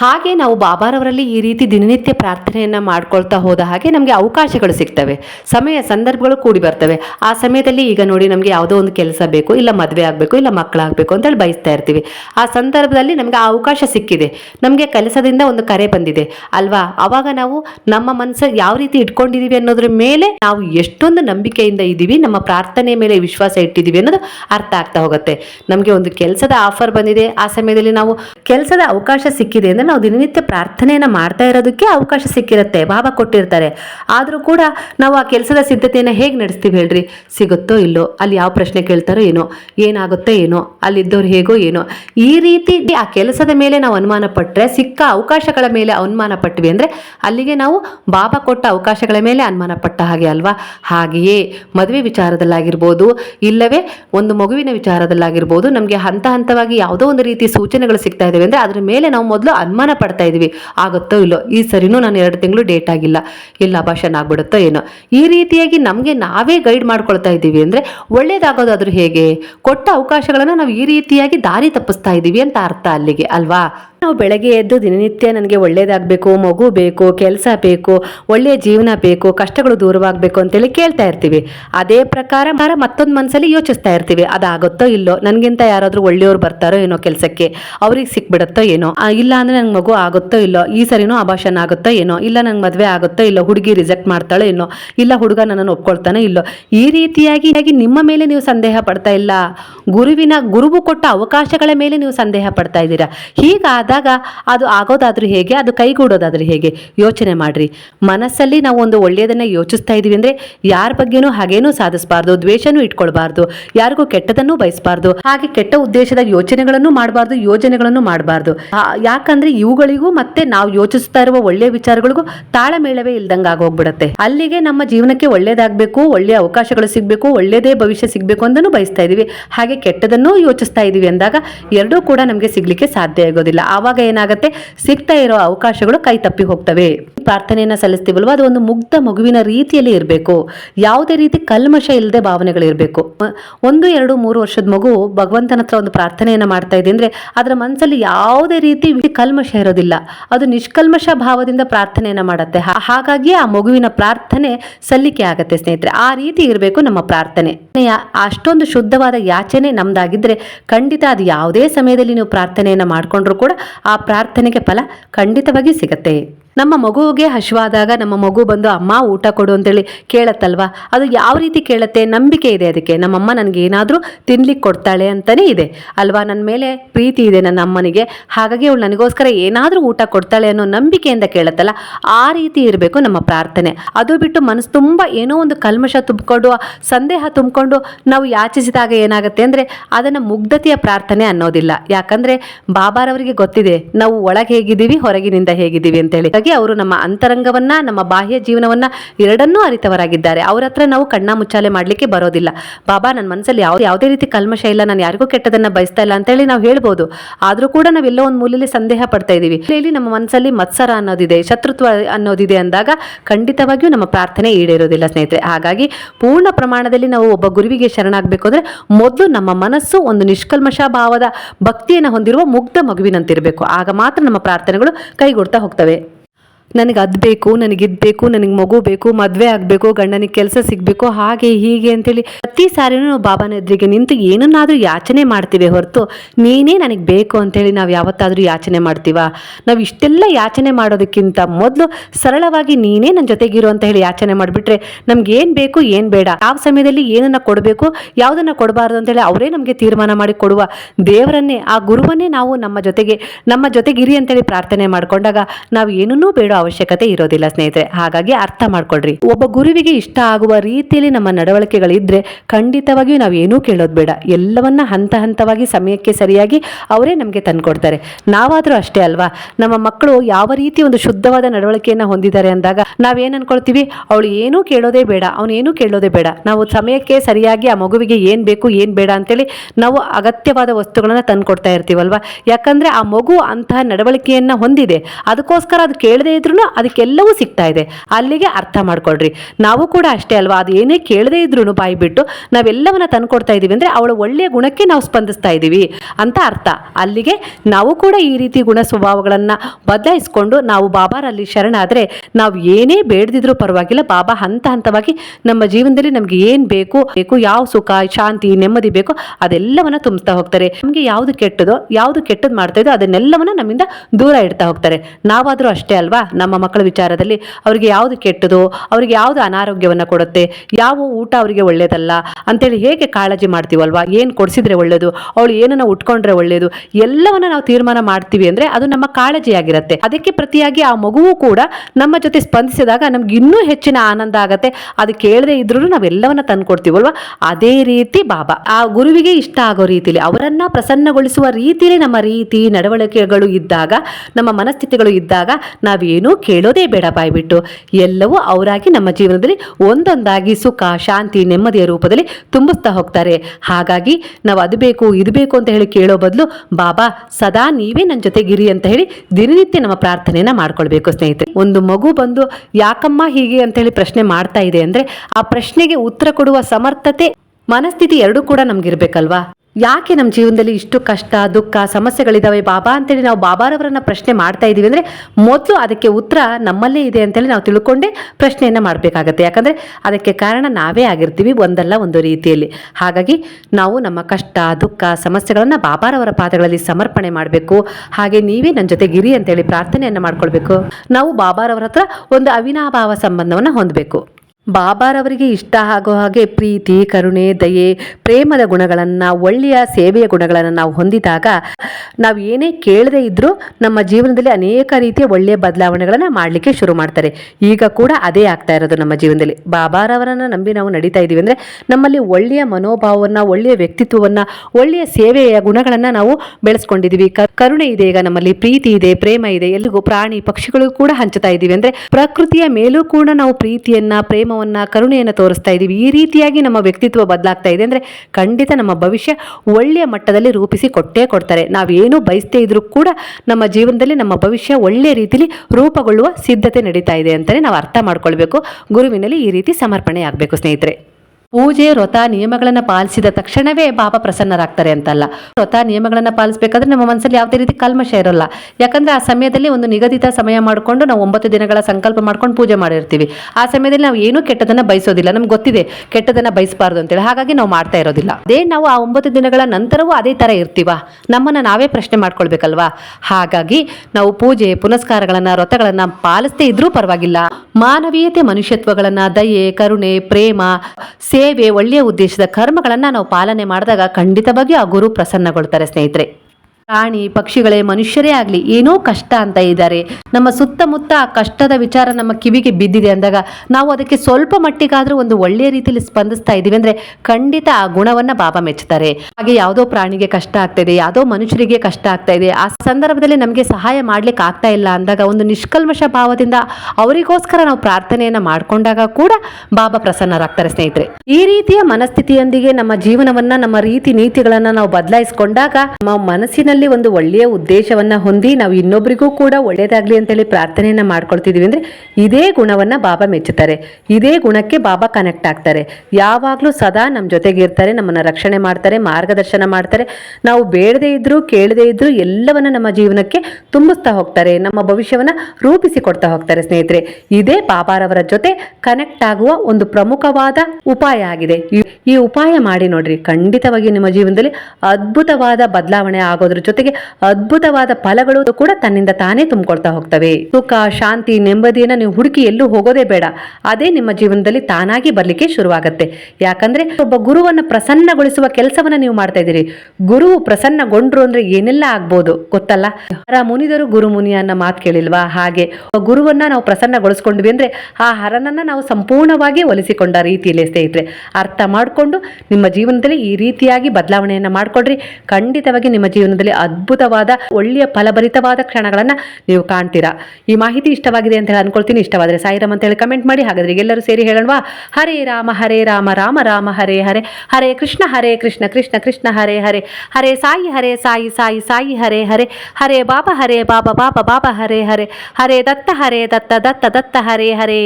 ಹಾಗೆ ನಾವು ಬಾಬಾರವರಲ್ಲಿ ಈ ರೀತಿ ದಿನನಿತ್ಯ ಪ್ರಾರ್ಥನೆಯನ್ನು ಮಾಡ್ಕೊಳ್ತಾ ಹೋದ ಹಾಗೆ ನಮಗೆ ಅವಕಾಶಗಳು ಸಿಗ್ತವೆ. ಸಮಯ ಸಂದರ್ಭಗಳು ಕೂಡಿ ಬರ್ತವೆ. ಆ ಸಮಯದಲ್ಲಿ ಈಗ ನೋಡಿ ನಮಗೆ ಯಾವುದೋ ಒಂದು ಕೆಲಸ ಬೇಕು, ಇಲ್ಲ ಮದುವೆ ಆಗಬೇಕು, ಇಲ್ಲ ಮಕ್ಕಳಾಗಬೇಕು ಅಂತೇಳಿ ಬಯಸ್ತಾ ಇರ್ತೀವಿ. ಆ ಸಂದರ್ಭದಲ್ಲಿ ನಮಗೆ ಆ ಅವಕಾಶ ಸಿಕ್ಕಿದೆ. ನಮಗೆ ಕೆಲಸದಿಂದ ಒಂದು ಕರೆ ಬಂದಿದೆ. ಅಲ್ವಾ? ಅವಾಗ ನಾವು ನಮ್ಮ ಮನಸ್ಸು ಯಾವ ರೀತಿ ಇಟ್ಕೊಂಡಿದ್ದೀವಿ ಅನ್ನೋದ್ರ ಮೇಲೆ ನಾವು ಎಷ್ಟೊಂದು ನಂಬಿಕೆಯಿಂದ ಇದ್ದೀವಿ, ನಮ್ಮ ಪ್ರಾರ್ಥನೆ ಮೇಲೆ ವಿಶ್ವಾಸ ಇಟ್ಟಿದ್ದೀವಿ ಅನ್ನೋದು ಅರ್ಥ ಆಗ್ತಾ ಹೋಗುತ್ತೆ. ನಮಗೆ ಒಂದು ಕೆಲಸದ ಆಫರ್ ಬಂದಿದೆ. ಆ ಸಮಯದಲ್ಲಿ ನಾವು ಕೆಲಸದ ಅವಕಾಶ ಸಿಕ್ಕಿದೆ ಅಂದ್ರೆ ನಾವು ದಿನನಿತ್ಯ ಪ್ರಾರ್ಥನೆಯನ್ನು ಮಾಡ್ತಾ ಇರೋದಕ್ಕೆ ಅವಕಾಶ ಸಿಕ್ಕಿರುತ್ತೆ ಬಾಬಾ ಕೊಟ್ಟಿರ್ತಾರೆ. ಆದರೂ ಕೂಡ ನಾವು ಆ ಕೆಲಸದ ಸಿದ್ಧತೆಯನ್ನು ಹೇಗೆ ನಡೆಸ್ತೀವಿ ಹೇಳ್ರಿ? ಸಿಗುತ್ತೋ ಇಲ್ಲೋ? ಅಲ್ಲಿ ಯಾವ ಪ್ರಶ್ನೆ ಕೇಳ್ತಾರೋ ಏನೋ? ಏನಾಗುತ್ತೋ ಏನೋ? ಅಲ್ಲಿದ್ದವ್ರು ಹೇಗೋ ಏನೋ? ಈ ರೀತಿ ಆ ಕೆಲಸದ ಮೇಲೆ ನಾವು ಅನುಮಾನ ಪಟ್ಟರೆ ಸಿಕ್ಕ ಅವಕಾಶಗಳ ಮೇಲೆ ಅನುಮಾನ ಪಟ್ವಿ ಅಂದರೆ ಅಲ್ಲಿಗೆ ನಾವು ಬಾಬಾ ಕೊಟ್ಟ ಅವಕಾಶಗಳ ಮೇಲೆ ಅನುಮಾನ ಪಟ್ಟ ಹಾಗೆ ಅಲ್ವಾ? ಹಾಗೆಯೇ ಮದುವೆ ವಿಚಾರದಲ್ಲಾಗಿರ್ಬೋದು, ಇಲ್ಲವೇ ಒಂದು ಮಗುವಿನ ವಿಚಾರದಲ್ಲಾಗಿರ್ಬೋದು, ನಮಗೆ ಹಂತ ಹಂತವಾಗಿ ಯಾವುದೋ ಒಂದು ರೀತಿ ಸೂಚನೆಗಳು ಸಿಗ್ತಾ ಇದಾವೆ ಅಂದರೆ ಅದರ ಮೇಲೆ ನಾವು ಮೊದಲು ಅನುಮಾನ ಪಡ್ತಾ ಇದೀವಿ. ಆಗುತ್ತೋ ಇಲ್ಲೋ, ಈ ಸರಿನೂ ನಾನು ಎರಡು ತಿಂಗಳು ಡೇಟ್ ಆಗಿಲ್ಲ. ಇಲ್ಲ ಭಾಷಣ ಆಗ್ಬಿಡುತ್ತೋ ಏನೋ. ಈ ರೀತಿಯಾಗಿ ನಮಗೆ ನಾವೇ ಗೈಡ್ ಮಾಡ್ಕೊಳ್ತಾ ಇದ್ದೀವಿ ಅಂದ್ರೆ ಒಳ್ಳೇದಾಗೋದಾದ್ರೂ ಹೇಗೆ? ಕೊಟ್ಟ ಅವಕಾಶಗಳನ್ನು ನಾವು ಈ ರೀತಿಯಾಗಿ ದಾರಿ ತಪ್ಪಿಸ್ತಾ ಇದ್ದೀವಿ ಅಂತ ಅರ್ಥ ಅಲ್ಲಿಗೆ, ಅಲ್ವಾ? ನಾವು ಬೆಳಗ್ಗೆ ಎದ್ದು ದಿನನಿತ್ಯ ನನಗೆ ಒಳ್ಳೇದಾಗಬೇಕು, ಮಗು ಬೇಕು, ಕೆಲಸ ಬೇಕು, ಒಳ್ಳೆಯ ಜೀವನ ಬೇಕು, ಕಷ್ಟಗಳು ದೂರವಾಗಬೇಕು ಅಂತೇಳಿ ಕೇಳ್ತಾ ಇರ್ತೀವಿ. ಅದೇ ಪ್ರಕಾರ ಮಾರ ಮತ್ತೊಂದು ಮನಸ್ಸಲ್ಲಿ ಯೋಚಿಸ್ತಾ ಇರ್ತೀವಿ. ಅದಾಗುತ್ತೋ ಇಲ್ಲೋ, ನನಗಿಂತ ಯಾರಾದರೂ ಒಳ್ಳೆಯವ್ರು ಬರ್ತಾರೋ ಏನೋ ಕೆಲಸಕ್ಕೆ, ಅವ್ರಿಗೆ ಸಿಕ್ಬಿಡುತ್ತೋ ಏನೋ ಇಲ್ಲ ಅಂದರೆ ನಂಗೆ ಮಗು ಆಗುತ್ತೋ ಇಲ್ಲೋ, ಈ ಸರಿನೂ ಅಭಾಷಣ ಆಗುತ್ತೋ ಏನೋ, ಇಲ್ಲ ನಂಗೆ ಮದುವೆ ಆಗುತ್ತೋ ಇಲ್ಲೋ, ಹುಡುಗಿ ರಿಜೆಕ್ಟ್ ಮಾಡ್ತಾಳೋ ಏನೋ, ಇಲ್ಲ ಹುಡುಗ ನನ್ನನ್ನು ಒಪ್ಕೊಳ್ತಾನೋ ಇಲ್ಲೋ, ಈ ರೀತಿಯಾಗಿ ಹೇಗೆ ನಿಮ್ಮ ಮೇಲೆ ನೀವು ಸಂದೇಹ ಪಡ್ತಾ ಇಲ್ಲ. ಗುರುವಿನ, ಗುರುವು ಕೊಟ್ಟ ಅವಕಾಶಗಳ ಮೇಲೆ ನೀವು ಸಂದೇಹ ಪಡ್ತಾ ಇದ್ದೀರಾ. ಹೀಗಾದಾಗ ಅದು ಆಗೋದಾದ್ರೂ ಹೇಗೆ, ಅದು ಕೈಗೂಡೋದಾದ್ರೂ ಹೇಗೆ? ಯೋಚನೆ ಮಾಡ್ರಿ. ಮನಸ್ಸಲ್ಲಿ ನಾವು ಒಂದು ಒಳ್ಳೆಯದನ್ನ ಯೋಚಿಸ್ತಾ ಇದೀವಿ ಅಂದ್ರೆ ಯಾರ ಬಗ್ಗೆನೂ ಹಾಗೇನೂ ಸಾಧಿಸಬಾರ್ದು, ದ್ವೇಷನೂ ಇಟ್ಕೊಳ್ಬಾರ್ದು, ಯಾರಿಗೂ ಕೆಟ್ಟದನ್ನೂ ಬಯಸಬಾರ್ದು, ಹಾಗೆ ಕೆಟ್ಟ ಉದ್ದೇಶದ ಯೋಚನೆಗಳನ್ನು ಮಾಡಬಾರ್ದು, ಯೋಜನೆಗಳನ್ನು ಮಾಡಬಾರ್ದು. ಯಾಕಂದ್ರೆ ಇವುಗಳಿಗೂ ಮತ್ತೆ ನಾವು ಯೋಚಿಸ್ತಾ ಇರುವ ಒಳ್ಳೆಯ ವಿಚಾರಗಳಿಗೂ ತಾಳಮೇಳವೇ ಇಲ್ದಂಗ ಆಗೋಗ್ಬಿಡತ್ತೆ. ಅಲ್ಲಿಗೆ ನಮ್ಮ ಜೀವನಕ್ಕೆ ಒಳ್ಳೇದಾಗಬೇಕು, ಒಳ್ಳೆಯ ಅವಕಾಶಗಳು ಸಿಗಬೇಕು, ಒಳ್ಳೆಯದೇ ಭವಿಷ್ಯ ಸಿಗಬೇಕು ಅಂತಲೂ ಬಯಸ್ತಾ ಇದೀವಿ. ಹಾಗೆ ಕೆಟ್ಟದನ್ನೂ ಯೋಚಿಸ್ತಾ ಇದೀವಿ ಅಂದಾಗ ಎರಡೂ ಕೂಡ ನಮಗೆ ಸಿಗ್ಲಿಕ್ಕೆ ಸಾಧ್ಯ ಆಗೋದಿಲ್ಲ. ಆ ಆವಾಗ ಏನಾಗುತ್ತೆ? ಸಿಗ್ತಾ ಇರೋ ಅವಕಾಶಗಳು ಕೈ ತಪ್ಪಿ ಹೋಗ್ತವೆ. ಪ್ರಾರ್ಥನೆಯನ್ನ ಸಲ್ಲಿಸ್ತೀವಲ್ವ? ಅದು ಒಂದು ಮುಗ್ಧ ಮಗುವಿನ ರೀತಿಯಲ್ಲಿ ಇರಬೇಕು. ಯಾವುದೇ ರೀತಿ ಕಲ್ಮಶ ಇಲ್ಲದೆ ಭಾವನೆಗಳಿರಬೇಕು ಒಂದು, ಎರಡು, ಮೂರು ವರ್ಷದ ಮಗು ಭಗವಂತನ ಹತ್ರ ಒಂದು ಪ್ರಾರ್ಥನೆಯನ್ನ ಮಾಡ್ತಾ ಇದೆ ಅಂದ್ರೆ ಅದರ ಮನಸ್ಸಲ್ಲಿ ಯಾವುದೇ ರೀತಿ ಕಲ್ಮಶ ಇರೋದಿಲ್ಲ. ಅದು ನಿಷ್ಕಲ್ಮಶ ಭಾವದಿಂದ ಪ್ರಾರ್ಥನೆಯನ್ನ ಮಾಡುತ್ತೆ. ಹಾಗಾಗಿ ಆ ಮಗುವಿನ ಪ್ರಾರ್ಥನೆ ಸಲ್ಲಿಕೆ ಆಗುತ್ತೆ ಸ್ನೇಹಿತರೆ. ಆ ರೀತಿ ಇರಬೇಕು ನಮ್ಮ ಪ್ರಾರ್ಥನೆ. ಅಷ್ಟೊಂದು ಶುದ್ಧವಾದ ಯಾಚನೆ ನಮ್ದಾಗಿದ್ರೆ ಖಂಡಿತ ಅದು ಯಾವುದೇ ಸಮಯದಲ್ಲಿ ನೀವು ಪ್ರಾರ್ಥನೆಯನ್ನ ಮಾಡಿಕೊಂಡ್ರು ಕೂಡ ಆ ಪ್ರಾರ್ಥನೆಗೆ ಫಲ ಖಂಡಿತವಾಗಿ ಸಿಗತ್ತೆ. ನಮ್ಮ ಮಗುವಿಗೆ ಹಶ್ವಾದಾಗ ನಮ್ಮ ಮಗು ಬಂದು, ಅಮ್ಮ, ಊಟ ಕೊಡು ಅಂತೇಳಿ ಕೇಳತ್ತಲ್ವಾ? ಅದು ಯಾವ ರೀತಿ ಕೇಳತ್ತೆ? ನಂಬಿಕೆ ಇದೆ ಅದಕ್ಕೆ. ನಮ್ಮಮ್ಮ ನನಗೆ ಏನಾದರೂ ತಿನ್ಲಿಕ್ಕೆ ಕೊಡ್ತಾಳೆ ಅಂತಲೇ ಇದೆ. ಅಲ್ವಾ? ನನ್ನ ಮೇಲೆ ಪ್ರೀತಿ ಇದೆ ನನ್ನ ಅಮ್ಮನಿಗೆ. ಹಾಗಾಗಿ ಅವಳು ನನಗೋಸ್ಕರ ಏನಾದರೂ ಊಟ ಕೊಡ್ತಾಳೆ ಅನ್ನೋ ನಂಬಿಕೆಯಿಂದ ಕೇಳತ್ತಲ್ಲ? ಆ ರೀತಿ ಇರಬೇಕು ನಮ್ಮ ಪ್ರಾರ್ಥನೆ. ಅದು ಬಿಟ್ಟು ಮನಸ್ಸು ತುಂಬ ಏನೋ ಒಂದು ಕಲ್ಮಶ ತುಂಬಿಕೊಂಡು, ಸಂದೇಹ ತುಂಬಿಕೊಂಡು ನಾವು ಯಾಚಿಸಿದಾಗ ಏನಾಗುತ್ತೆ ಅಂದರೆ ಅದನ್ನು ಮುಗ್ಧತೆಯ ಪ್ರಾರ್ಥನೆ ಅನ್ನೋದಿಲ್ಲ. ಯಾಕಂದರೆ ಬಾಬಾರವರಿಗೆ ಗೊತ್ತಿದೆ, ನಾವು ಒಳಗೆ ಹೇಗಿದ್ದೀವಿ, ಹೊರಗಿನಿಂದ ಹೇಗಿದ್ದೀವಿ ಅಂತೇಳಿ. ಹಾಗಾಗಿ ಅವರು ನಮ್ಮ ಅಂತರಂಗವನ್ನ, ನಮ್ಮ ಬಾಹ್ಯ ಜೀವನವನ್ನ ಎರಡನ್ನೂ ಅರಿತವರಾಗಿದ್ದಾರೆ. ಅವ್ರ ಹತ್ರ ನಾವು ಕಣ್ಣ ಮುಚ್ಚಾಲೆ ಮಾಡ್ಲಿಕ್ಕೆ ಬರೋದಿಲ್ಲ. ಬಾಬಾ ನನ್ನ ಮನಸ್ಸಲ್ಲಿ ಯಾವ ಯಾವುದೇ ರೀತಿ ಕಲ್ಮಶ ಇಲ್ಲ. ನಾನು ಯಾರಿಗೂ ಕೆಟ್ಟದನ್ನ ಬಯಸ್ತಾ ಇಲ್ಲ ಅಂತೇಳಿ ನಾವು ಹೇಳ್ಬೋದು. ಆದರೂ ಕೂಡ ನಾವೆಲ್ಲೋ ಒಂದು ಮೂಲೆಯಲ್ಲಿ ಸಂದೇಹ ಪಡ್ತಾ ಇದ್ದೀವಿ ಇಲ್ಲಿ ನಮ್ಮ ಮನಸ್ಸಲ್ಲಿ ಮತ್ಸರ ಅನ್ನೋದಿದೆ, ಶತ್ರುತ್ವ ಅನ್ನೋದಿದೆ ಅಂದಾಗ ಖಂಡಿತವಾಗಿಯೂ ನಮ್ಮ ಪ್ರಾರ್ಥನೆ ಈಡೇರೋದಿಲ್ಲ ಸ್ನೇಹಿತರೆ. ಹಾಗಾಗಿ ಪೂರ್ಣ ಪ್ರಮಾಣದಲ್ಲಿ ನಾವು ಒಬ್ಬ ಗುರುವಿಗೆ ಶರಣಾಗಬೇಕು ಅಂದರೆ ಮೊದಲು ನಮ್ಮ ಮನಸ್ಸು ಒಂದು ನಿಷ್ಕಲ್ಮಶ ಭಾವದ ಭಕ್ತಿಯನ್ನು ಹೊಂದಿರುವ ಮುಗ್ಧ ಮಗುವಿನಂತಿರಬೇಕು. ಆಗ ಮಾತ್ರ ನಮ್ಮ ಪ್ರಾರ್ಥನೆಗಳು ಕೈಗೊಡ್ತಾ ಹೋಗ್ತವೆ. ನನಗೆ ಅದು ಬೇಕು, ನನಗೆ ಇದು ಬೇಕು, ನನಗೆ ಮಗು ಬೇಕು, ಮದುವೆ ಆಗಬೇಕು, ಗಂಡನಿಗೆ ಕೆಲಸ ಸಿಗಬೇಕು, ಹಾಗೆ, ಹೀಗೆ ಅಂತೇಳಿ ಪ್ರತಿ ಸಾರಿನೂ ನಾವು ಬಾಬಾನ ಎದುರಿಗೆ ನಿಂತು ಏನನ್ನಾದರೂ ಯಾಚನೆ ಮಾಡ್ತೀವಿ ಹೊರತು ನೀನೇ ನನಗೆ ಬೇಕು ಅಂತೇಳಿ ನಾವು ಯಾವತ್ತಾದರೂ ಯಾಚನೆ ಮಾಡ್ತೀವ? ನಾವು ಇಷ್ಟೆಲ್ಲ ಯಾಚನೆ ಮಾಡೋದಕ್ಕಿಂತ ಮೊದಲು ಸರಳವಾಗಿ ನೀನೇ ನನ್ನ ಜೊತೆಗಿರು ಅಂತ ಹೇಳಿ ಯಾಚನೆ ಮಾಡಿಬಿಟ್ರೆ ನಮ್ಗೆ ಏನು ಬೇಕು, ಏನು ಬೇಡ. ಯಾವ ಸಮಯದಲ್ಲಿ ಏನನ್ನು ಕೊಡಬೇಕು, ಯಾವುದನ್ನು ಕೊಡಬಾರ್ದು ಅಂತೇಳಿ ಅವರೇ ನಮಗೆ ತೀರ್ಮಾನ ಮಾಡಿ ಕೊಡುವ ದೇವರನ್ನೇ, ಆ ಗುರುವನ್ನೇ ನಾವು ನಮ್ಮ ಜೊತೆಗೆ, ನಮ್ಮ ಜೊತೆಗಿರಿ ಅಂತೇಳಿ ಪ್ರಾರ್ಥನೆ ಮಾಡಿಕೊಂಡಾಗ ನಾವು ಏನನ್ನೂ ಬೇಡೋ ಅವಶ್ಯಕತೆ ಇರೋದಿಲ್ಲ ಸ್ನೇಹಿತರೆ. ಹಾಗಾಗಿ ಅರ್ಥ ಮಾಡ್ಕೊಳ್ರಿ. ಒಬ್ಬ ಗುರುವಿಗೆ ಇಷ್ಟ ಆಗುವ ರೀತಿಯಲ್ಲಿ ನಮ್ಮ ನಡವಳಿಕೆಗಳಿದ್ರೆ ಖಂಡಿತವಾಗಿಯೂ ನಾವು ಏನೂ ಕೇಳೋದು ಬೇಡ. ಎಲ್ಲವನ್ನ ಹಂತ ಹಂತವಾಗಿ ಸಮಯಕ್ಕೆ ಸರಿಯಾಗಿ ಅವರೇ ನಮಗೆ ತಂದುಕೊಡ್ತಾರೆ. ನಾವಾದರೂ ಅಷ್ಟೇ ಅಲ್ವಾ? ನಮ್ಮ ಮಕ್ಕಳು ಯಾವ ರೀತಿ ಒಂದು ಶುದ್ಧವಾದ ನಡವಳಿಕೆಯನ್ನು ಹೊಂದಿದ್ದಾರೆ ಅಂದಾಗ ನಾವೇನು ಅನ್ಕೊಳ್ತೀವಿ? ಅವಳು ಏನೂ ಕೇಳೋದೇ ಬೇಡ. ಅವನೇನೂ ಕೇಳೋದೇ ಬೇಡ. ನಾವು ಸಮಯಕ್ಕೆ ಸರಿಯಾಗಿ ಆ ಮಗುವಿಗೆ ಏನು ಬೇಕು, ಏನು ಬೇಡ ಅಂತೇಳಿ ನಾವು ಅಗತ್ಯವಾದ ವಸ್ತುಗಳನ್ನ ತಂದ್ಕೊಡ್ತಾ ಇರ್ತೀವಲ್ವಾ? ಯಾಕಂದ್ರೆ ಆ ಮಗು ಅಂತಹ ನಡವಳಿಕೆಯನ್ನ ಹೊಂದಿದೆ. ಅದಕ್ಕೋಸ್ಕರ ಅದು ಕೇಳದೇ ಅದಕ್ಕೆಲ್ಲವೂ ಸಿಗ್ತಾ ಇದೆ. ಅಲ್ಲಿಗೆ ಅರ್ಥ ಮಾಡ್ಕೊಳ್ರಿ. ನಾವು ಕೂಡ ಅಷ್ಟೇ ಅಲ್ವಾ? ಅದು ಏನೇ ಕೇಳದೇ ಇದ್ರೂ ಬಾಯಿ ಬಿಟ್ಟು ನಾವೆಲ್ಲವನ್ನ ತಂದ್ಕೊಡ್ತಾ ಇದೀವಿ ಅಂದ್ರೆ ಅವಳ ಒಳ್ಳೆಯ ಗುಣಕ್ಕೆ ನಾವು ಸ್ಪಂದಿಸ್ತಾ ಇದ್ದೀವಿ ಅಂತ ಅರ್ಥ. ಅಲ್ಲಿಗೆ ನಾವು ಕೂಡ ಈ ರೀತಿ ಗುಣ ಸ್ವಭಾವಗಳನ್ನು ಬದಲಾಯಿಸ್ಕೊಂಡು ನಾವು ಬಾಬಾರಲ್ಲಿ ಶರಣಾದರೆ ನಾವು ಏನೇ ಬೇಡದಿದ್ರೂ ಪರವಾಗಿಲ್ಲ. ಬಾಬಾ ಹಂತ ಹಂತವಾಗಿ ನಮ್ಮ ಜೀವನದಲ್ಲಿ ನಮಗೆ ಏನು ಬೇಕು ಬೇಕು, ಯಾವ ಸುಖ, ಶಾಂತಿ, ನೆಮ್ಮದಿ ಬೇಕೋ ಅದೆಲ್ಲವನ್ನ ತುಂಬಿಸ್ತಾ ಹೋಗ್ತಾರೆ. ನಮಗೆ ಯಾವುದು ಕೆಟ್ಟದೋ, ಯಾವುದು ಕೆಟ್ಟದ್ದು ಮಾಡ್ತಾ ಇದೋ ಅದನ್ನೆಲ್ಲವನ್ನ ನಮ್ಮಿಂದ ದೂರ ಇಡ್ತಾ ಹೋಗ್ತಾರೆ. ನಾವಾದರೂ ಅಷ್ಟೇ ಅಲ್ವಾ? ನಮ್ಮ ಮಕ್ಕಳ ವಿಚಾರದಲ್ಲಿ ಅವರಿಗೆ ಯಾವುದು ಕೆಟ್ಟದು, ಅವರಿಗೆ ಯಾವುದು ಅನಾರೋಗ್ಯವನ್ನು ಕೊಡುತ್ತೆ, ಯಾವ ಊಟ ಅವರಿಗೆ ಒಳ್ಳೆಯದಲ್ಲ ಅಂತೇಳಿ ಹೇಗೆ ಕಾಳಜಿ ಮಾಡ್ತೀವಲ್ವಾ? ಏನು ಕೊಡಿಸಿದ್ರೆ ಒಳ್ಳೆಯದು ಅವಳು ಏನನ್ನ ಉಟ್ಕೊಂಡ್ರೆ ಒಳ್ಳೇದು? ಎಲ್ಲವನ್ನ ನಾವು ತೀರ್ಮಾನ ಮಾಡ್ತೀವಿ ಅಂದರೆ ಅದು ನಮ್ಮ ಕಾಳಜಿಯಾಗಿರುತ್ತೆ. ಅದಕ್ಕೆ ಪ್ರತಿಯಾಗಿ ಆ ಮಗುವು ಕೂಡ ನಮ್ಮ ಜೊತೆ ಸ್ಪಂದಿಸಿದಾಗ ನಮ್ಗೆ ಇನ್ನೂ ಹೆಚ್ಚಿನ ಆನಂದ ಆಗುತ್ತೆ. ಅದು ಕೇಳದೆ ಇದ್ರೂ ನಾವೆಲ್ಲವನ್ನ ತಂದ್ಕೊಡ್ತೀವಲ್ವಾ? ಅದೇ ರೀತಿ ಬಾಬಾ, ಆ ಗುರುವಿಗೆ ಇಷ್ಟ ಆಗೋ ರೀತಿಲಿ, ಅವರನ್ನ ಪ್ರಸನ್ನಗೊಳಿಸುವ ರೀತಿಯಲ್ಲಿ ನಮ್ಮ ರೀತಿ, ನಡವಳಿಕೆಗಳು ಇದ್ದಾಗ, ನಮ್ಮ ಮನಸ್ಥಿತಿಗಳು ಇದ್ದಾಗ ನಾವೇನೂ ಕೇಳೋದೇ ಬೇಡ ಬಾಯ್ಬಿಟ್ಟು. ಎಲ್ಲವೂ ಅವರಾಗಿ ನಮ್ಮ ಜೀವನದಲ್ಲಿ ಒಂದೊಂದಾಗಿ ಸುಖ, ಶಾಂತಿ, ನೆಮ್ಮದಿಯ ರೂಪದಲ್ಲಿ ತುಂಬಿಸ್ತಾ ಹೋಗ್ತಾರೆ. ಹಾಗಾಗಿ ನಾವು ಅದು ಬೇಕು, ಇದು ಬೇಕು ಅಂತ ಹೇಳಿ ಕೇಳೋ ಬದಲು ಬಾಬಾ, ಸದಾ ನೀವೇ ನನ್ನ ಜೊತೆಗಿರಿ ಅಂತ ಹೇಳಿ ದಿನನಿತ್ಯ ನಮ್ಮ ಪ್ರಾರ್ಥನೆಯನ್ನ ಮಾಡ್ಕೊಳ್ಬೇಕು ಸ್ನೇಹಿತರೆ. ಒಂದು ಮಗು ಬಂದು ಯಾಕಮ್ಮ ಹೀಗೆ ಅಂತ ಹೇಳಿ ಪ್ರಶ್ನೆ ಮಾಡ್ತಾ ಇದೆ ಅಂದ್ರೆ ಆ ಪ್ರಶ್ನೆಗೆ ಉತ್ತರ ಕೊಡುವ ಸಮರ್ಥತೆ, ಮನಸ್ಥಿತಿ ಎರಡೂ ಕೂಡ ನಮ್ಗಿರ್ಬೇಕಲ್ವಾ? ಯಾಕೆ ನಮ್ಮ ಜೀವನದಲ್ಲಿ ಇಷ್ಟು ಕಷ್ಟ, ದುಃಖ, ಸಮಸ್ಯೆಗಳಿದಾವೆ? ಬಾಬಾ ಅಂತೇಳಿ ನಾವು ಬಾಬಾರವರನ್ನ ಪ್ರಶ್ನೆ ಮಾಡ್ತಾ ಇದ್ದೀವಿ ಅಂದರೆ ಮೊದಲು ಅದಕ್ಕೆ ಉತ್ತರ ನಮ್ಮಲ್ಲೇ ಇದೆ ಅಂತೇಳಿ ನಾವು ತಿಳ್ಕೊಂಡೇ ಪ್ರಶ್ನೆಯನ್ನು ಮಾಡಬೇಕಾಗತ್ತೆ. ಯಾಕಂದರೆ ಅದಕ್ಕೆ ಕಾರಣ ನಾವೇ ಆಗಿರ್ತೀವಿ ಒಂದಲ್ಲ ಒಂದು ರೀತಿಯಲ್ಲಿ. ಹಾಗಾಗಿ ನಾವು ನಮ್ಮ ಕಷ್ಟ, ದುಃಖ, ಸಮಸ್ಯೆಗಳನ್ನು ಬಾಬಾರವರ ಪಾದಗಳಲ್ಲಿ ಸಮರ್ಪಣೆ ಮಾಡಬೇಕು. ಹಾಗೆ ನೀವೇ ನನ್ನ ಜೊತೆ ಗಿರಿ ಅಂತೇಳಿ ಪ್ರಾರ್ಥನೆಯನ್ನು ಮಾಡ್ಕೊಳ್ಬೇಕು. ನಾವು ಬಾಬಾರವರ ಹತ್ರ ಒಂದು ಅವಿನಾಭಾವ ಸಂಬಂಧವನ್ನು ಹೊಂದಬೇಕು. ಬಾಬಾರವರಿಗೆ ಇಷ್ಟ ಆಗೋ ಹಾಗೆ ಪ್ರೀತಿ, ಕರುಣೆ, ದಯೆ, ಪ್ರೇಮದ ಗುಣಗಳನ್ನು, ಒಳ್ಳೆಯ ಸೇವೆಯ ಗುಣಗಳನ್ನು ನಾವು ಹೊಂದಿದಾಗ ನಾವು ಏನೇ ಕೇಳದೇ ಇದ್ದರೂ ನಮ್ಮ ಜೀವನದಲ್ಲಿ ಅನೇಕ ರೀತಿಯ ಒಳ್ಳೆಯ ಬದಲಾವಣೆಗಳನ್ನು ಮಾಡಲಿಕ್ಕೆ ಶುರು ಮಾಡ್ತಾರೆ. ಈಗ ಕೂಡ ಅದೇ ಆಗ್ತಾ ಇರೋದು ನಮ್ಮ ಜೀವನದಲ್ಲಿ. ಬಾಬಾರವರನ್ನು ನಂಬಿ ನಾವು ನಡೀತಾ ಇದ್ದೀವಿ ಅಂದರೆ ನಮ್ಮಲ್ಲಿ ಒಳ್ಳೆಯ ಮನೋಭಾವವನ್ನು, ಒಳ್ಳೆಯ ವ್ಯಕ್ತಿತ್ವವನ್ನು, ಒಳ್ಳೆಯ ಸೇವೆಯ ಗುಣಗಳನ್ನು ನಾವು ಬೆಳೆಸ್ಕೊಂಡಿದ್ದೀವಿ ಕರುಣೆ ಇದೆ ಈಗ ನಮ್ಮಲ್ಲಿ, ಪ್ರೀತಿ ಇದೆ, ಪ್ರೇಮ ಇದೆ ಎಲ್ಲಿಗೂ ಪ್ರಾಣಿ ಪಕ್ಷಿಗಳು ಕೂಡ ಹಂಚುತ್ತಾ ಇದ್ದೀವಿ ಅಂದರೆ ಪ್ರಕೃತಿಯ ಮೇಲೂ ಕೂಡ ನಾವು ಪ್ರೀತಿಯನ್ನು, ಪ್ರೇಮವನ್ನ ಪ್ರೇಮವನ್ನು ಕರುಣೆಯನ್ನು ತೋರಿಸ್ತಾ ಇದ್ದೀವಿ ಈ ರೀತಿಯಾಗಿ ನಮ್ಮ ವ್ಯಕ್ತಿತ್ವ ಬದಲಾಗ್ತಾ ಇದೆ. ಅಂದರೆ ಖಂಡಿತ ನಮ್ಮ ಭವಿಷ್ಯ ಒಳ್ಳೆಯ ಮಟ್ಟದಲ್ಲಿ ರೂಪಿಸಿ ಕೊಟ್ಟೇ ಕೊಡ್ತಾರೆ. ನಾವೇನು ಬಯಸ್ತೇ ಇದ್ರೂ ಕೂಡ ನಮ್ಮ ಜೀವನದಲ್ಲಿ ನಮ್ಮ ಭವಿಷ್ಯ ಒಳ್ಳೆಯ ರೀತಿಲಿ ರೂಪುಗೊಳ್ಳುವ ಸಿದ್ಧತೆ ನಡೀತಾ ಇದೆ ಅಂತಲೇ ನಾವು ಅರ್ಥ ಮಾಡ್ಕೊಳ್ಬೇಕು. ಗುರುವಿನಲ್ಲಿ ಈ ರೀತಿ ಸಮರ್ಪಣೆ ಆಗಬೇಕು ಸ್ನೇಹಿತರೆ. ಪೂಜೆ, ವ್ರತ, ನಿಯಮಗಳನ್ನು ಪಾಲಿಸಿದ ತಕ್ಷಣವೇ ಬಾಬಾ ಪ್ರಸನ್ನರಾಗ್ತಾರೆ ಅಂತಲ್ಲ. ವ್ರತ, ನಿಯಮಗಳನ್ನು ಪಾಲಿಸಬೇಕಾದ್ರೆ ನಮ್ಮ ಮನಸ್ಸಲ್ಲಿ ಯಾವುದೇ ರೀತಿ ಕಲ್ಮಶ ಇರೋಲ್ಲ. ಯಾಕಂದ್ರೆ ಆ ಸಮಯದಲ್ಲಿ ಒಂದು ನಿಗದಿತ ಸಮಯ ಮಾಡಿಕೊಂಡು ನಾವು ಒಂಬತ್ತು ದಿನಗಳ ಸಂಕಲ್ಪ ಮಾಡ್ಕೊಂಡು ಪೂಜೆ ಮಾಡಿರ್ತೀವಿ. ಆ ಸಮಯದಲ್ಲಿ ನಾವು ಏನೂ ಕೆಟ್ಟದನ್ನ ಬಯಸೋದಿಲ್ಲ. ನಮ್ಗೆ ಗೊತ್ತಿದೆ ಕೆಟ್ಟದನ್ನ ಬಯಸಬಾರ್ದು ಅಂತೇಳಿ. ಹಾಗಾಗಿ ನಾವು ಮಾಡ್ತಾ ಇರೋದಿಲ್ಲ. ಅದೇ ನಾವು ಆ ಒಂಬತ್ತು ದಿನಗಳ ನಂತರವೂ ಅದೇ ತರ ಇರ್ತೀವ? ನಮ್ಮನ್ನ ನಾವೇ ಪ್ರಶ್ನೆ ಮಾಡ್ಕೊಳ್ಬೇಕಲ್ವಾ? ಹಾಗಾಗಿ ನಾವು ಪೂಜೆ, ಪುನಸ್ಕಾರಗಳನ್ನ, ವ್ರತಗಳನ್ನ ಪಾಲಿಸದೇ ಇದ್ರೂ ಪರವಾಗಿಲ್ಲ. ಮಾನವೀಯತೆ, ಮನುಷ್ಯತ್ವಗಳನ್ನ, ದಯೆ, ಕರುಣೆ, ಪ್ರೇಮ ಸೇವೆ ಒಳ್ಳೆಯ ಉದ್ದೇಶದ ಕರ್ಮಗಳನ್ನು ನಾವು ಪಾಲನೆ ಮಾಡಿದಾಗ ಖಂಡಿತವಾಗಿಯೂ ಆ ಗುರು ಪ್ರಸನ್ನಗೊಳ್ತಾರೆ ಸ್ನೇಹಿತರೆ. ಪ್ರಾಣಿ ಪಕ್ಷಿಗಳೇ, ಮನುಷ್ಯರೇ ಆಗಲಿ, ಏನೋ ಕಷ್ಟ ಅಂತ ಇದ್ದಾರೆ. ನಮ್ಮ ಸುತ್ತಮುತ್ತ ಆ ಕಷ್ಟದ ವಿಚಾರ ನಮ್ಮ ಕಿವಿಗೆ ಬಿದ್ದಿದೆ ಅಂದಾಗ ನಾವು ಅದಕ್ಕೆ ಸ್ವಲ್ಪ ಮಟ್ಟಿಗಾದರೂ ಒಂದು ಒಳ್ಳೆಯ ರೀತಿಯಲ್ಲಿ ಸ್ಪಂದಿಸ್ತಾ ಇದ್ದೀವಿ ಅಂದರೆ ಖಂಡಿತ ಆ ಗುಣವನ್ನು ಬಾಬಾ ಮೆಚ್ಚುತ್ತಾರೆ. ಹಾಗೆ ಯಾವುದೋ ಪ್ರಾಣಿಗೆ ಕಷ್ಟ ಆಗ್ತಾ ಇದೆ ಯಾವುದೋ ಮನುಷ್ಯರಿಗೆ ಕಷ್ಟ ಆಗ್ತಾ ಇದೆ. ಆ ಸಂದರ್ಭದಲ್ಲಿ ನಮಗೆ ಸಹಾಯ ಮಾಡ್ಲಿಕ್ಕೆ ಆಗ್ತಾ ಇಲ್ಲ ಅಂದಾಗ ಒಂದು ನಿಷ್ಕಲ್ಮಶ ಭಾವದಿಂದ ಅವರಿಗೋಸ್ಕರ ನಾವು ಪ್ರಾರ್ಥನೆಯನ್ನು ಮಾಡಿಕೊಂಡಾಗ ಕೂಡ ಬಾಬಾ ಪ್ರಸನ್ನರಾಗ್ತಾರೆ ಸ್ನೇಹಿತರೆ. ಈ ರೀತಿಯ ಮನಸ್ಥಿತಿಯೊಂದಿಗೆ ನಮ್ಮ ಜೀವನವನ್ನ, ನಮ್ಮ ರೀತಿ ನೀತಿಗಳನ್ನ ನಾವು ಬದಲಾಯಿಸಿಕೊಂಡಾಗ ನಮ್ಮ ಮನಸ್ಸಿನಲ್ಲಿ ಒಂದು ಒಳ್ಳೆಯ ಉದ್ದೇಶವನ್ನ ಹೊಂದಿ ನಾವು ಇನ್ನೊಬ್ಬರಿಗೂ ಕೂಡ ಒಳ್ಳೇದಾಗ್ಲಿ ಅಂತೇಳಿ ಪ್ರಾರ್ಥನೆಯನ್ನ ಮಾಡ್ಕೊಳ್ತಿದೀವಿ ಅಂದ್ರೆ ಇದೇ ಗುಣವನ್ನ ಬಾಬಾ ಮೆಚ್ಚುತ್ತಾರೆ. ಇದೇ ಗುಣಕ್ಕೆ ಬಾಬಾ ಕನೆಕ್ಟ್ ಆಗ್ತಾರೆ. ಯಾವಾಗಲೂ ಸದಾ ನಮ್ಮ ಜೊತೆಗೆ ಇರ್ತಾರೆ, ನಮ್ಮನ್ನ ರಕ್ಷಣೆ ಮಾಡ್ತಾರೆ, ಮಾರ್ಗದರ್ಶನ ಮಾಡ್ತಾರೆ. ನಾವು ಬೇಡದೇ ಇದ್ದರೂ ಕೇಳದೇ ಇದ್ದರೂ ಎಲ್ಲವನ್ನ ನಮ್ಮ ಜೀವನಕ್ಕೆ ತುಂಬಿಸ್ತಾ ಹೋಗ್ತಾರೆ, ನಮ್ಮ ಭವಿಷ್ಯವನ್ನ ರೂಪಿಸಿಕೊಡ್ತಾ ಹೋಗ್ತಾರೆ ಸ್ನೇಹಿತರೆ. ಇದೇ ಬಾಬಾರವರ ಜೊತೆ ಕನೆಕ್ಟ್ ಆಗುವ ಒಂದು ಪ್ರಮುಖವಾದ ಉಪಾಯ ಆಗಿದೆ. ಈ ಉಪಾಯ ಮಾಡಿ ನೋಡ್ರಿ ಖಂಡಿತವಾಗಿ ನಿಮ್ಮ ಜೀವನದಲ್ಲಿ ಅದ್ಭುತವಾದ ಬದಲಾವಣೆ ಆಗೋದ್ರ ಜೊತೆಗೆ ಅದ್ಭುತವಾದ ಫಲಗಳು ಕೂಡ ತನ್ನಿಂದ ತಾನೇ ತುಂಬಿಕೊಳ್ತಾ ಹೋಗ್ತವೆ. ಸುಖ, ಶಾಂತಿ, ನೆಮ್ಮದಿಯನ್ನ ನೀವು ಹುಡುಕಿ ಎಲ್ಲೂ ಹೋಗೋದೇ ಬೇಡ. ಅದೇ ನಿಮ್ಮ ಜೀವನದಲ್ಲಿ ತಾನಾಗಿ ಬರ್ಲಿಕ್ಕೆ ಶುರುವಾಗುತ್ತೆ. ಯಾಕಂದ್ರೆ ಒಬ್ಬ ಗುರುವನ್ನ ಪ್ರಸನ್ನಗೊಳಿಸುವ ಕೆಲಸವನ್ನ ನೀವು ಮಾಡ್ತಾ ಇದ್ದೀರಿ. ಗುರು ಪ್ರಸನ್ನಗೊಂಡ್ರು ಅಂದ್ರೆ ಏನೆಲ್ಲ ಆಗ್ಬೋದು? ಗೊತ್ತಲ್ಲ? ಹರ ಮುನಿದರು ಗುರು ಮುನಿ ಅನ್ನೋ ಮಾತು ಕೇಳಿಲ್ವಾ? ಹಾಗೆ ಗುರುವನ್ನ ನಾವು ಪ್ರಸನ್ನಗೊಳಿಸ್ಕೊಂಡ್ವಿ ಅಂದ್ರೆ ಆ ಹರನನ್ನ ನಾವು ಸಂಪೂರ್ಣವಾಗಿ ಒಲಿಸಿಕೊಂಡ ರೀತಿಯಲ್ಲಿ ಸ್ನೇಹಿತರೆ, ಅರ್ಥ ಮಾಡಿಕೊಂಡು ನಿಮ್ಮ ಜೀವನದಲ್ಲಿ ಈ ರೀತಿಯಾಗಿ ಬದಲಾವಣೆಯನ್ನ ಮಾಡ್ಕೊಡ್ರಿ ಖಂಡಿತವಾಗಿ ನಿಮ್ಮ ಜೀವನದಲ್ಲಿ ಅದ್ಭುತವಾದ, ಒಳ್ಳೆಯ ಫಲಭರಿತವಾದ ಕ್ಷಣಗಳನ್ನು ನೀವು ಕಾಣ್ತೀರಾ. ಈ ಮಾಹಿತಿ ಇಷ್ಟವಾಗಿದೆ ಅಂತ ಹೇಳಿ ಅನ್ಕೊಳ್ತೀನಿ. ಇಷ್ಟವಾದರೆ ಸಾಯಿರಾಮ್ ಅಂತ ಹೇಳಿ ಕಮೆಂಟ್ ಮಾಡಿ. ಹಾಗಾದ್ರೆ ಎಲ್ಲರೂ ಸೇರಿ ಹೇಳೋಣವಾ? ಹರೇ ರಾಮ ಹರೇ ರಾಮ ರಾಮ ರಾಮ, ಹರೇ ಹರೇ ಹರೇ ಕೃಷ್ಣ ಹರೇ ಕೃಷ್ಣ ಕೃಷ್ಣ ಕೃಷ್ಣ, ಹರೇ ಹರೇ ಹರೇ ಸಾಯಿ ಹರೇ ಸಾಯಿ ಸಾಯಿ ಸಾಯಿ, ಹರೇ ಹರೇ ಹರೇ ಬಾಬಾ ಹರೇ ಬಾಬಾ ಬಾಬಾ ಬಾಬಾ, ಹರೇ ಹರೇ ಹರೇ ದತ್ತ ಹರೇ ದತ್ತ ದತ್ತ ದತ್ತ, ಹರೇ ಹರೇ.